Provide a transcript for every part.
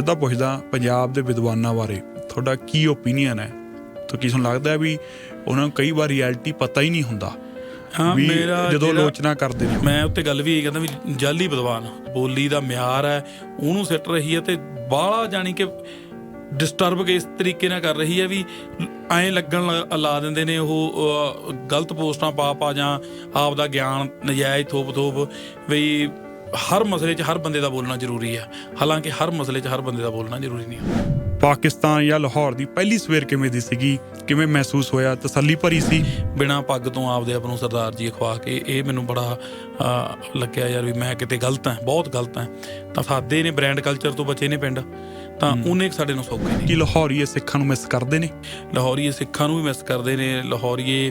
ਸਿੱਧਾ ਪੁੱਛਦਾ ਪੰਜਾਬ ਦੇ ਵਿਦਵਾਨਾਂ ਬਾਰੇ ਤੁਹਾਡਾ ਕੀ ਓਪੀਨੀਅਨ ਹੈ? ਤਾਂ ਕੀ ਤੁਹਾਨੂੰ ਲੱਗਦਾ ਵੀ ਉਹਨਾਂ ਨੂੰ ਕਈ ਵਾਰ ਰਿਐਲਿਟੀ ਪਤਾ ਹੀ ਨਹੀਂ ਹੁੰਦਾ ਹਾਂ ਮੇਰਾ ਜਦੋਂ ਆਲੋਚਨਾ ਕਰਦੇ ਨੇ। ਮੈਂ ਉੱਤੇ ਗੱਲ ਵੀ ਇਹ ਕਹਿੰਦਾ ਵੀ ਜਾਲੀ ਵਿਦਵਾਨ ਬੋਲੀ ਦਾ ਮਿਆਰ ਹੈ ਉਹਨੂੰ ਸਿੱਟ ਰਹੀ ਹੈ ਤੇ ਬਾਹਲਾ ਜਾਣੀ ਕਿ ਡਿਸਟਰਬ ਕੇ ਇਸ ਤਰੀਕੇ ਨਾਲ ਕਰ ਰਹੀ ਹੈ ਵੀ ਐਂ ਲੱਗਣ ਲ- ਦਿੰਦੇ ਨੇ ਉਹ ਗਲਤ ਪੋਸਟਾਂ ਪਾ ਪਾ ਜਾਂ ਆਪ ਦਾ ਗਿਆਨ ਨਜਾਇਜ਼ ਥੋਪ ਥੋਪ ਵੀ ਹਰ ਮਸਲੇ 'ਚ ਹਰ ਬੰਦੇ ਦਾ ਬੋਲਣਾ ਜ਼ਰੂਰੀ ਹੈ ਹਾਲਾਂਕਿ ਹਰ ਮਸਲੇ 'ਚ ਹਰ ਬੰਦੇ ਦਾ ਬੋਲਣਾ ਜ਼ਰੂਰੀ ਨਹੀਂ ਹੈ ਪਾਕਿਸਤਾਨ ਜਾਂ ਲਾਹੌਰ ਦੀ ਪਹਿਲੀ ਸਵੇਰ ਕਿਵੇਂ ਦੀ ਸੀਗੀ ਕਿਵੇਂ ਮਹਿਸੂਸ ਹੋਇਆ ਤਸੱਲੀ ਭਰੀ ਸੀ? ਬਿਨਾ ਪੱਗ ਤੋਂ ਆਪਦੇ ਆਪ ਨੂੰ ਸਰਦਾਰ ਜੀ ਖਵਾ ਕੇ ਇਹ ਮੈਨੂੰ ਬੜਾ ਲੱਗਿਆ ਯਾਰ ਵੀ ਮੈਂ ਕਿਤੇ ਗਲਤ ਹਾਂ ਬਹੁਤ ਗਲਤ ਹਾਂ। ਤਾਂ ਸਾਦੇ ਨੇ ਬ੍ਰਾਂਡ ਕਲਚਰ ਤੋਂ ਬਚੇ ਨੇ ਪਿੰਡ ਤਾਂ ਉਹਨੇ ਸਾਡੇ ਨੂੰ ਸੌਖੇ ਨੇ। ਕਿ ਲਾਹੌਰੀਏ ਸਿੱਖਾਂ ਨੂੰ ਮਿਸ ਕਰਦੇ ਨੇ? ਲਾਹੌਰੀਏ ਸਿੱਖਾਂ ਨੂੰ ਵੀ ਮਿਸ ਕਰਦੇ ਨੇ ਲਾਹੌਰੀਏ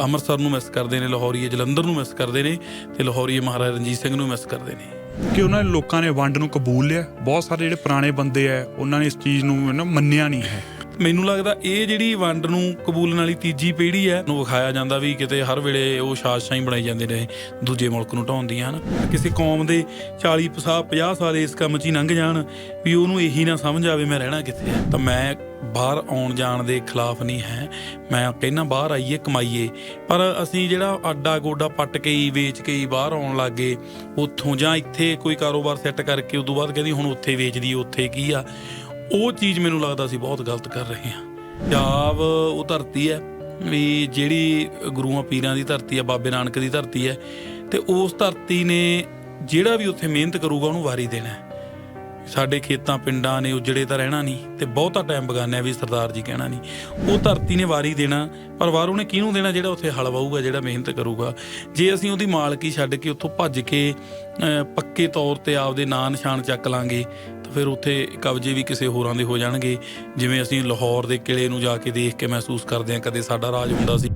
ਅੰਮ੍ਰਿਤਸਰ ਨੂੰ ਮਿਸ ਕਰਦੇ ਨੇ ਲਾਹੌਰੀਏ ਜਲੰਧਰ ਨੂੰ ਮਿਸ ਕਰਦੇ ਨੇ ਤੇ ਲਾਹੌਰੀਏ ਮਹਾਰਾਜਾ ਰਣਜੀਤ ਸਿੰਘ ਨੂੰ ਮਿਸ ਕਰਦੇ ਨੇ। ਕਿ ਉਹਨਾਂ ਨੇ ਲੋਕਾਂ ਨੇ ਵੰਡ ਨੂੰ ਕਬੂਲ ਲਿਆ। ਬਹੁਤ ਸਾਰੇ ਜਿਹੜੇ ਪੁਰਾਣੇ ਬੰਦੇ ਆ ਉਹਨਾਂ ਨੇ ਇਸ ਚੀਜ਼ ਨੂੰ ਮੰਨਿਆ ਨਹੀਂ ਹੈ। ਮੈਨੂੰ ਲੱਗਦਾ ਇਹ ਜਿਹੜੀ ਵੰਡ ਨੂੰ ਕਬੂਲਣ ਵਾਲੀ ਤੀਜੀ ਪੀੜ੍ਹੀ ਹੈ, ਨੂੰ ਵਿਖਾਇਆ ਜਾਂਦਾ ਵੀ ਕਿਤੇ ਹਰ ਵੇਲੇ ਉਹ ਸ਼ਾਸਸ਼ਾਹੀ ਬਣਾਈ ਜਾਂਦੇ ਨੇ, ਦੂਜੇ ਮੁਲਕ ਨੂੰ ਢਾਉਣ ਦੀਆਂ ਹਨ? ਕਿਸੇ ਕੌਮ ਦੇ 40 50 ਸਾਲ ਇਸ ਕੰਮ 'ਚ ਹੀ ਲੰਘ ਜਾਣ, ਵੀ ਉਹਨੂੰ ਇਹੀ ਨਾ ਸਮਝ ਆਵੇ ਮੈਂ ਰਹਿਣਾ ਕਿੱਥੇ ਹੈ? ਤਾਂ ਮੈਂ ਬਾਹਰ ਆਉਣ ਜਾਣ ਦੇ ਖਿਲਾਫ ਨਹੀਂ ਹੈ, ਮੈਂ ਕਹਿੰਦਾ ਬਾਹਰ ਆਈਏ, ਕਮਾਈਏ। ਪਰ ਅਸੀਂ ਜਿਹੜਾ ਆਡਾ ਗੋਡਾ ਪੱਟ ਕੇ ਹੀ, ਵੇਚ ਕੇ ਹੀ ਬਾਹਰ ਆਉਣ ਲੱਗੇ, ਉੱਥੋਂ ਜਾਂ ਇੱਥੇ ਕੋਈ ਕਾਰੋਬਾਰ ਸੈੱਟ ਕਰਕੇ, ਉਦੋਂ ਬਾਅਦ ਕਹਿੰਦੀ ਹੁਣ ਉੱਥੇ ਵੇਚਦੀ, ਉੱਥੇ ਕੀ ਆ? ਉਹ ਚੀਜ਼ ਮੈਨੂੰ ਲੱਗਦਾ ਅਸੀਂ ਬਹੁਤ ਗਲਤ ਕਰ ਰਹੇ ਹਾਂ। ਪੰਜਾਬ, ਉਹ ਧਰਤੀ ਹੈ ਵੀ ਜਿਹੜੀ ਗੁਰੂਆਂ ਪੀਰਾਂ ਦੀ ਧਰਤੀ ਹੈ, ਬਾਬੇ ਨਾਨਕ ਦੀ ਧਰਤੀ ਹੈ ਤੇ ਉਸ ਧਰਤੀ ਨੇ ਜਿਹੜਾ ਵੀ ਉੱਥੇ ਮਿਹਨਤ ਕਰੂਗਾ ਉਹਨੂੰ ਵਾਰੀ ਦੇਣਾ ਹੈ। ਸਾਡੇ ਖੇਤਾਂ, ਪਿੰਡਾਂ ਨੇ ਉਜੜੇ ਤਾਂ ਰਹਿਣਾ ਨਹੀਂ ਤੇ ਬਹੁਤਾ ਟਾਈਮ ਬਗਾਨਿਆ ਵੀ ਸਰਦਾਰ ਜੀ ਕਹਿਣਾ ਨਹੀਂ। ਉਹ ਧਰਤੀ ਨੇ ਵਾਰੀ ਦੇਣਾ, ਪਰ ਵਾਰ ਉਹਨੇ ਕਿਹਨੂੰ ਦੇਣਾ ਜਿਹੜਾ ਉੱਥੇ ਹਲ ਵਾਹੂਗਾ ਜਿਹੜਾ ਮਿਹਨਤ ਕਰੂਗਾ? ਜੇ ਅਸੀਂ ਉਹਦੀ ਮਾਲਕੀ ਛੱਡ ਕੇ ਉੱਥੋਂ ਭੱਜ ਕੇ ਪੱਕੇ ਤੌਰ ਤੇ ਆਪਦੇ ਨਾਂ ਨਿਸ਼ਾਨ ਚੱਕ ਲਾਂਗੇ, ਤਾਂ ਫਿਰ ਉੱਥੇ ਕਬਜ਼ੇ ਵੀ ਕਿਸੇ ਹੋਰਾਂ ਦੇ ਹੋ ਜਾਣਗੇ। ਜਿਵੇਂ ਅਸੀਂ ਲਾਹੌਰ ਦੇ ਕਿਲੇ ਨੂੰ ਜਾ ਕੇ ਦੇਖ ਕੇ ਮਹਿਸੂਸ ਕਰਦੇ ਹਾਂ, ਕਦੇ ਸਾਡਾ ਰਾਜ ਹੁੰਦਾ ਸੀ।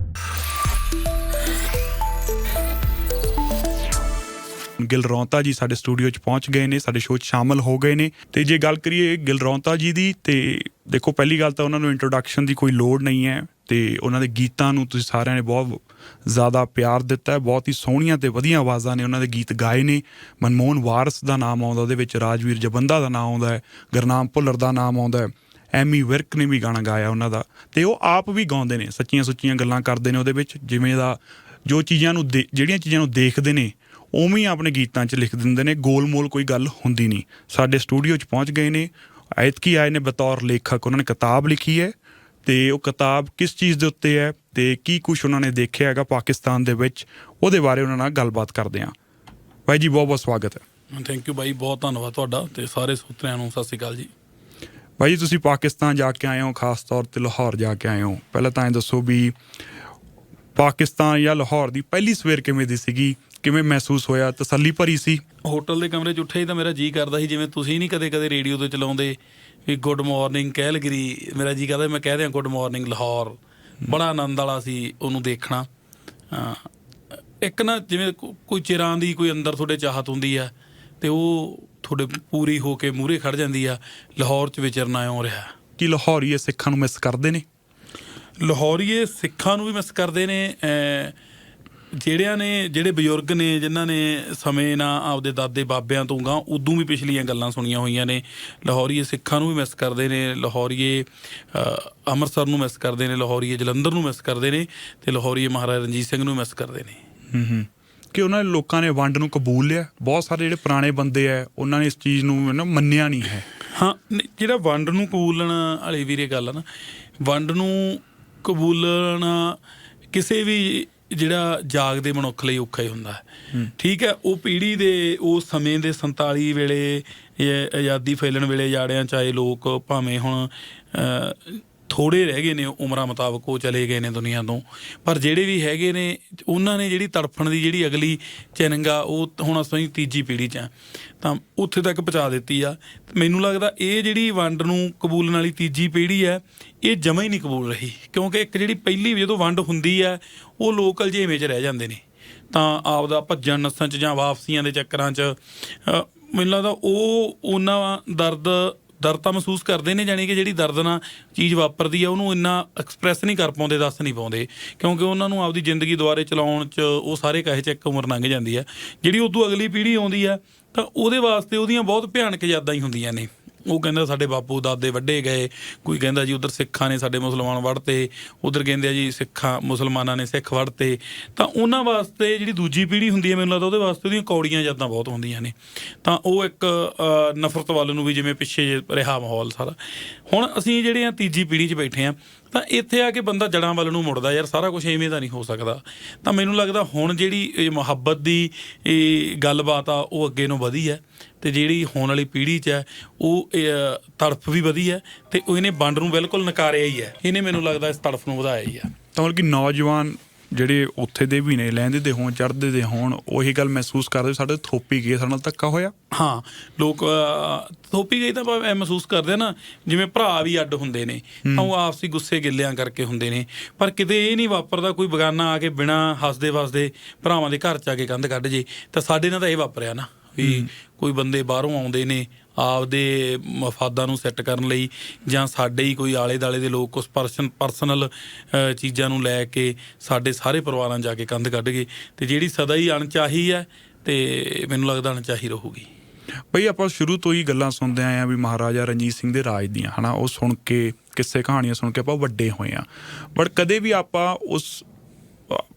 ਗਿਲ ਰੌਂਤਾ ਜੀ ਸਾਡੇ ਸਟੂਡੀਓ 'ਚ ਪਹੁੰਚ ਗਏ ਨੇ, ਸਾਡੇ ਸ਼ੋਅ 'ਚ ਸ਼ਾਮਲ ਹੋ ਗਏ ਨੇ। ਤੇ ਜੇ ਗੱਲ ਕਰੀਏ ਗਿਲ ਰੌਂਤਾ ਜੀ ਦੀ, ਤੇ ਦੇਖੋ ਪਹਿਲੀ ਗੱਲ ਤਾਂ ਉਹਨਾਂ ਨੂੰ ਇੰਟਰੋਡਕਸ਼ਨ ਦੀ ਕੋਈ ਲੋੜ ਨਹੀਂ ਹੈ ਤੇ ਉਹਨਾਂ ਦੇ ਗੀਤਾਂ ਨੂੰ ਤੁਸੀਂ ਸਾਰਿਆਂ ਨੇ ਬਹੁਤ ਜ਼ਿਆਦਾ ਪਿਆਰ ਦਿੱਤਾ ਹੈ, ਬਹੁਤ ਹੀ ਸੋਹਣੀਆਂ ਤੇ ਵਧੀਆ ਆਵਾਜ਼ਾਂ ਨੇ ਉਹਨਾਂ ਦੇ ਗੀਤ ਗਾਏ ਨੇ। ਮਨਮੋਹਨ ਵਾਰਸ ਦਾ ਨਾਮ ਆਉਂਦਾ, ਉਹਦੇ ਵਿੱਚ ਰਾਜਵੀਰ ਜਬੰਦਾ ਦਾ ਨਾਮ ਆਉਂਦਾ ਹੈ, ਗੁਰਨਾਮ ਭੁੱਲਰ ਦਾ ਨਾਮ ਆਉਂਦਾ ਹੈ, ਐਮੀ ਵਿਰਕ ਨੇ ਵੀ ਗਾਣਾ ਗਾਇਆ ਉਹਨਾਂ ਦਾ। ਤੇ ਉਹ ਆਪ ਵੀ ਗਾਉਂਦੇ ਨੇ, ਸੱਚੀਆਂ ਸੁੱਚੀਆਂ ਗੱਲਾਂ ਕਰਦੇ ਨੇ ਉਹਦੇ ਵਿੱਚ, ਜਿਵੇਂ ਦਾ ਜੋ ਚੀਜ਼ਾਂ ਨੂੰ ਦੇ- ਜਿਹੜੀਆਂ ਚੀਜ਼ਾਂ ਨੂੰ ਦੇਖਦੇ ਨੇ ਉਵੇਂ ਹੀ ਆਪਣੇ ਗੀਤਾਂ 'ਚ ਲਿਖ ਦਿੰਦੇ ਨੇ ਗੋਲ-ਮੋਲ ਕੋਈ ਗੱਲ ਹੁੰਦੀ ਨਹੀਂ। ਸਾਡੇ ਸਟੂਡੀਓ 'ਚ ਪਹੁੰਚ ਗਏ ਨੇ ਐਤਕੀ ਆਏ ਨੇ ਬਤੌਰ ਲੇਖਕ ਉਹਨਾਂ ਨੇ ਕਿਤਾਬ ਲਿਖੀ ਹੈ ਤੇ ਉਹ ਕਿਤਾਬ ਕਿਸ ਚੀਜ਼ ਦੇ ਉੱਤੇ ਹੈ ਤੇ ਕੀ ਕੁਝ ਉਹਨਾਂ ਨੇ ਦੇਖਿਆ ਹੈਗਾ ਪਾਕਿਸਤਾਨ ਦੇ ਵਿੱਚ ਉਹਦੇ ਬਾਰੇ ਉਹਨਾਂ ਨਾਲ ਗੱਲਬਾਤ ਕਰਦੇ ਹਾਂ। ਭਾਈ ਜੀ ਬਹੁਤ ਬਹੁਤ ਸਵਾਗਤ ਹੈ। ਥੈਂਕ ਯੂ ਬਾਈ ਬਹੁਤ ਧੰਨਵਾਦ ਤੁਹਾਡਾ ਤੇ ਸਾਰੇ ਸੋਤਰਿਆਂ ਨੂੰ ਸਤਿ ਸ਼੍ਰੀ ਅਕਾਲ ਜੀ। ਭਾਈ ਜੀ ਤੁਸੀਂ ਪਾਕਿਸਤਾਨ ਜਾ ਕੇ ਆਏ ਹੋ ਖਾਸ ਤੌਰ ਤੇ ਲਾਹੌਰ ਜਾ ਕੇ ਆਏ ਹੋ। ਪਹਿਲਾਂ ਤਾਂ ਇਹ ਦੱਸੋ ਵੀ ਪਾਕਿਸਤਾਨ ਜਾਂ ਲਾਹੌਰ ਦੀ ਪਹਿਲੀ ਸਵੇਰ ਕਿਵੇਂ ਦੀ ਸੀਗੀ? ਕਿਵੇਂ ਮਹਿਸੂਸ ਹੋਇਆ? ਤਸੱਲੀ ਭਰੀ ਸੀ। ਹੋਟਲ ਦੇ ਕਮਰੇ 'ਚ ਉੱਠੇ ਹੀ ਤਾਂ ਮੇਰਾ ਜੀ ਕਰਦਾ ਸੀ ਜਿਵੇਂ ਤੁਸੀਂ ਨਹੀਂ ਕਦੇ ਕਦੇ ਰੇਡੀਓ ਤੇ ਚਲਾਉਂਦੇ ਵੀ ਗੁੱਡ ਮਾਰਨਿੰਗ ਕੈਲਗਰੀ। ਮੇਰਾ ਜੀ ਕਰਦਾ ਮੈਂ ਕਹਿ ਦਿਆਂ ਗੁੱਡ ਮਾਰਨਿੰਗ ਲਾਹੌਰ। ਬੜਾ ਆਨੰਦ ਵਾਲਾ ਸੀ ਉਹਨੂੰ ਦੇਖਣਾ। ਇੱਕ ਨਾ ਜਿਵੇਂ ਕੋਈ ਚਿਰਾਂ ਦੀ ਕੋਈ ਅੰਦਰ ਤੁਹਾਡੇ ਚਾਹਤ ਹੁੰਦੀ ਆ ਤੇ ਉਹ ਤੁਹਾਡੇ ਪੂਰੀ ਹੋ ਕੇ ਮੂਹਰੇ ਖੜ ਜਾਂਦੀ ਆ ਲਾਹੌਰ 'ਚ ਵਿਚਰਨਾ ਆਉਂ ਰਿਹਾ। ਕਿ ਲਾਹੌਰੀਏ ਸਿੱਖਾਂ ਨੂੰ ਮਿਸ ਕਰਦੇ ਨੇ? ਲਾਹੌਰੀਏ ਸਿੱਖਾਂ ਨੂੰ ਵੀ ਮਿਸ ਕਰਦੇ ਨੇ ਜਿਹੜਿਆਂ ਨੇ ਜਿਹੜੇ ਬਜ਼ੁਰਗ ਨੇ ਜਿਨ੍ਹਾਂ ਨੇ ਸਮੇਂ ਨਾਲ ਆਪਦੇ ਦਾਦੇ ਬਾਬਿਆਂ ਤੋਂ ਗਾਂ ਉਦੋਂ ਵੀ ਪਿਛਲੀਆਂ ਗੱਲਾਂ ਸੁਣੀਆਂ ਹੋਈਆਂ ਨੇ ਲਾਹੌਰੀਏ ਸਿੱਖਾਂ ਨੂੰ ਵੀ ਮਿਸ ਕਰਦੇ ਨੇ ਲਾਹੌਰੀਏ ਅੰਮ੍ਰਿਤਸਰ ਨੂੰ ਮਿਸ ਕਰਦੇ ਨੇ ਲਾਹੌਰੀਏ ਜਲੰਧਰ ਨੂੰ ਮਿਸ ਕਰਦੇ ਨੇ ਤੇ ਲਾਹੌਰੀਏ ਮਹਾਰਾਜਾ ਰਣਜੀਤ ਸਿੰਘ ਨੂੰ ਮਿਸ ਕਰਦੇ ਨੇ। ਹੂੰ ਹੂੰ। ਕਿ ਉਹਨਾਂ ਨੇ ਲੋਕਾਂ ਨੇ ਵੰਡ ਨੂੰ ਕਬੂਲ ਲਿਆ? ਬਹੁਤ ਸਾਰੇ ਜਿਹੜੇ ਪੁਰਾਣੇ ਬੰਦੇ ਆ ਉਹਨਾਂ ਨੇ ਇਸ ਚੀਜ਼ ਨੂੰ ਨਾ ਮੰਨਿਆ ਨਹੀਂ ਹੈ। ਹਾਂ ਜਿਹੜਾ ਵੰਡ ਨੂੰ ਕਬੂਲਣ ਵਾਲੀ ਵੀਰੇ ਗੱਲ ਆ ਨਾ ਵੰਡ ਨੂੰ ਕਬੂਲਣਾ ਕਿਸੇ ਵੀ ਜਿਹੜਾ ਜਾਗਦੇ ਮਨੁੱਖ ਲਈ ਔਖਾ ਹੀ ਹੁੰਦਾ ਹੈ। ਠੀਕ ਹੈ ਉਹ ਪੀੜ੍ਹੀ ਦੇ ਉਸ ਸਮੇਂ ਦੇ 47 ਵੇਲੇ ਇਹ ਆਜ਼ਾਦੀ ਫੈਲਣ ਵੇਲੇ ਜਾੜਿਆਂ ਚਾਹੇ ਲੋਕ ਭਾਵੇਂ ਹੁਣ ਥੋੜੇ ਰਹਿ ਗਏ ਨੇ ਉਮਰਾਂ ਮੁਤਾਬਕ ਉਹ ਚਲੇ ਗਏ ਨੇ ਦੁਨੀਆ ਤੋਂ। ਪਰ ਜਿਹੜੇ ਵੀ ਹੈਗੇ ਨੇ, ਉਹਨਾਂ ਨੇ ਜਿਹੜੀ ਤੜਫਣ ਦੀ ਜਿਹੜੀ ਅਗਲੀ ਚਿੰਨਗਾ ਉਹ ਹੁਣ ਅਸੀਂ ਤੀਜੀ ਪੀੜ੍ਹੀ 'ਚ ਆ। ਤਾਂ ਉੱਥੇ ਤੱਕ ਪਹੁੰਚਾ ਦਿੱਤੀ ਆ। ਮੈਨੂੰ ਲੱਗਦਾ ਇਹ ਜਿਹੜੀ ਵੰਡ ਨੂੰ ਕਬੂਲਣ ਵਾਲੀ ਤੀਜੀ ਪੀੜ੍ਹੀ ਹੈ ਇਹ ਜਮਾ ਹੀ ਨਹੀਂ ਕਬੂਲ ਰਹੀ। ਕਿਉਂਕਿ ਇੱਕ ਜਿਹੜੀ ਪਹਿਲੀ ਜਦੋਂ ਵੰਡ ਹੁੰਦੀ ਹੈ ਉਹ ਲੋਕਲ ਜੇਵੇਂ 'ਚ ਰਹਿ ਜਾਂਦੇ ਨੇ। ਤਾਂ ਆਪਦਾ ਭੱਜਣ ਨੱਸਣ 'ਚ ਜਾਂ ਵਾਪਸੀਆਂ ਦੇ ਚੱਕਰਾਂ 'ਚ ਮੈਨੂੰ ਲੱਗਦਾ ਉਹ, ਉਹਨਾਂ ਦਰਦ ਦਰਦ ਤਾਂ ਮਹਿਸੂਸ ਕਰਦੇ ਨੇ, ਜਾਣੀ ਕਿ ਜਿਹੜੀ ਦਰਦ ਨਾਲ ਚੀਜ਼ ਵਾਪਰਦੀ ਆ, ਉਹਨੂੰ ਇੰਨਾ ਐਕਸਪ੍ਰੈਸ ਨਹੀਂ ਕਰ ਪਾਉਂਦੇ, ਦੱਸ ਨਹੀਂ ਪਾਉਂਦੇ। ਕਿਉਂਕਿ ਉਹਨਾਂ ਨੂੰ ਆਪਦੀ ਜ਼ਿੰਦਗੀ ਦੁਆਰੇ ਚਲਾਉਣ 'ਚ ਉਹ ਸਾਰੇ ਕਹੇ 'ਚ ਇੱਕ ਉਮਰ ਲੰਘ ਜਾਂਦੀ ਆ। ਜਿਹੜੀ ਉਦੋਂ ਅਗਲੀ ਪੀੜ੍ਹੀ ਆਉਂਦੀ ਆ, ਤਾਂ ਉਹਦੇ ਵਾਸਤੇ ਉਹਦੀਆਂ ਬਹੁਤ ਭਿਆਨਕ ਯਾਦਾਂ ਹੀ ਹੁੰਦੀਆਂ ਨੇ। ਉਹ ਕਹਿੰਦਾ ਸਾਡੇ ਬਾਪੂ ਦਾਦੇ ਵੱਡੇ ਗਏ, ਕੋਈ ਕਹਿੰਦਾ ਜੀ ਉਧਰ ਸਿੱਖਾਂ ਨੇ ਸਾਡੇ ਮੁਸਲਮਾਨ ਵੜਤੇ, ਉਧਰ ਕਹਿੰਦੇ ਆ ਜੀ ਸਿੱਖਾਂ, ਮੁਸਲਮਾਨਾਂ ਨੇ ਸਿੱਖ ਵੜਤੇ। ਤਾਂ ਉਹਨਾਂ ਵਾਸਤੇ ਜਿਹੜੀ ਦੂਜੀ ਪੀੜ੍ਹੀ ਹੁੰਦੀ ਹੈ ਮੈਨੂੰ ਲੱਗਦਾ ਉਹਦੇ ਵਾਸਤੇ ਉਹਦੀਆਂ ਕੌੜੀਆਂ ਯਾਦਾਂ ਬਹੁਤ ਹੁੰਦੀਆਂ ਨੇ। ਤਾਂ ਉਹ ਇੱਕ ਨਫ਼ਰਤ ਵੱਲ ਨੂੰ ਵੀ ਜਿਵੇਂ ਪਿੱਛੇ ਜੇ ਰਿਹਾ ਮਾਹੌਲ ਸਾਰਾ। ਹੁਣ ਅਸੀਂ ਜਿਹੜੇ ਆ ਤੀਜੀ ਪੀੜ੍ਹੀ 'ਚ ਬੈਠੇ ਆ ਤਾਂ ਇੱਥੇ ਆ ਕੇ ਬੰਦਾ ਜੜਾਂ ਵੱਲ ਨੂੰ ਮੁੜਦਾ ਯਾਰ ਸਾਰਾ ਕੁਝ ਐਵੇਂ ਦਾ ਨਹੀਂ ਹੋ ਸਕਦਾ। ਤਾਂ ਮੈਨੂੰ ਲੱਗਦਾ ਹੁਣ ਜਿਹੜੀ ਇਹ ਮੁਹੱਬਤ ਦੀ ਇਹ ਗੱਲਬਾਤ ਆ ਉਹ ਅੱਗੇ ਨੂੰ ਵਧੀ ਹੈ ਤੇ ਜਿਹੜੀ ਹੋਣ ਵਾਲੀ ਪੀੜ੍ਹੀ 'ਚ ਹੈ ਉਹ ਇਹ, ਤੜਫ ਵੀ ਵਧੀ ਹੈ ਤੇ ਉਹ ਇਹਨੇ ਵੰਡ ਨੂੰ ਬਿਲਕੁਲ ਨਕਾਰਿਆ ਹੀ ਹੈ। ਇਹਨੇ ਮੈਨੂੰ ਲੱਗਦਾ ਇਸ ਤੜਫ ਨੂੰ ਵਧਾਇਆ ਹੀ ਹੈ। ਤਾਂ ਮਤਲਬ ਕਿ ਨੌਜਵਾਨ ਜਿਹੜੇ ਉੱਥੇ ਦੇ ਵੀ ਨੇ ਲੈਂਦੇ ਦੇ ਹੋਣ ਚੜ੍ਹਦੇ ਦੇ ਹੋਣ ਉਹੀ ਗੱਲ ਮਹਿਸੂਸ ਕਰਦੇ ਸਾਡੇ ਥੋਪੀ ਗਏ ਸਾਡੇ ਨਾਲ ਧੱਕਾ ਹੋਇਆ। ਹਾਂ ਲੋਕ ਥੋਪੀ ਗਈ ਤਾਂ ਆਪਾਂ ਮਹਿਸੂਸ ਕਰਦੇ ਨਾ ਜਿਵੇਂ ਭਰਾ ਵੀ ਅੱਡ ਹੁੰਦੇ ਨੇ ਤਾਂ ਉਹ ਆਪਸੀ ਗੁੱਸੇ ਗਿੱਲਿਆਂ ਕਰਕੇ ਹੁੰਦੇ ਨੇ ਪਰ ਕਿਤੇ ਇਹ ਨਹੀਂ ਵਾਪਰਦਾ ਕੋਈ ਬਗਾਨਾ ਆ ਕੇ ਬਿਨਾ ਹੱਸਦੇ ਵਸਦੇ ਭਰਾਵਾਂ ਦੇ ਘਰ ਚ ਆ ਕੇ ਕੰਧ ਕੱਢ ਜੇ ਤਾਂ ਸਾਡੇ ਨਾਲ ਤਾਂ ਇਹ ਵਾਪਰਿਆ ਨਾ ਵੀ ਕੋਈ ਬੰਦੇ ਬਾਹਰੋਂ ਆਉਂਦੇ ਨੇ ਆਪਦੇ ਮਫਾਦਾਂ ਨੂੰ ਸੈੱਟ ਕਰਨ ਲਈ ਜਾਂ ਸਾਡੇ ਹੀ ਕੋਈ ਆਲੇ ਦਾਲੇ ਦੇ ਲੋਕ ਉਸ ਪਰਸਨ ਪਰਸਨਲ ਚੀਜ਼ਾਂ ਨੂੰ ਲੈ ਕੇ ਸਾਡੇ ਸਾਰੇ ਪਰਿਵਾਰਾਂ ਜਾ ਕੇ ਕੰਧ ਕੱਢ ਗਏ ਤੇ ਜਿਹੜੀ ਸਦਾ ਹੀ ਅਣਚਾਹੀ ਹੈ ਤੇ ਮੈਨੂੰ ਲੱਗਦਾ ਅਣਚਾਹੀ ਰਹੂਗੀ। ਬਈ ਆਪਾਂ ਸ਼ੁਰੂ ਤੋਂ ਹੀ ਗੱਲਾਂ ਸੁਣਦੇ ਆਏ ਆ ਵੀ ਮਹਾਰਾਜਾ ਰਣਜੀਤ ਸਿੰਘ ਦੇ ਰਾਜ ਦੀਆਂ, ਹਨਾ, ਉਹ ਸੁਣ ਕੇ, ਕਿੱਸੇ ਕਹਾਣੀਆਂ ਸੁਣ ਕੇ ਆਪਾਂ ਵੱਡੇ ਹੋਏ ਆ ਬਟ ਕਦੇ ਵੀ ਆਪਾਂ ਉਸ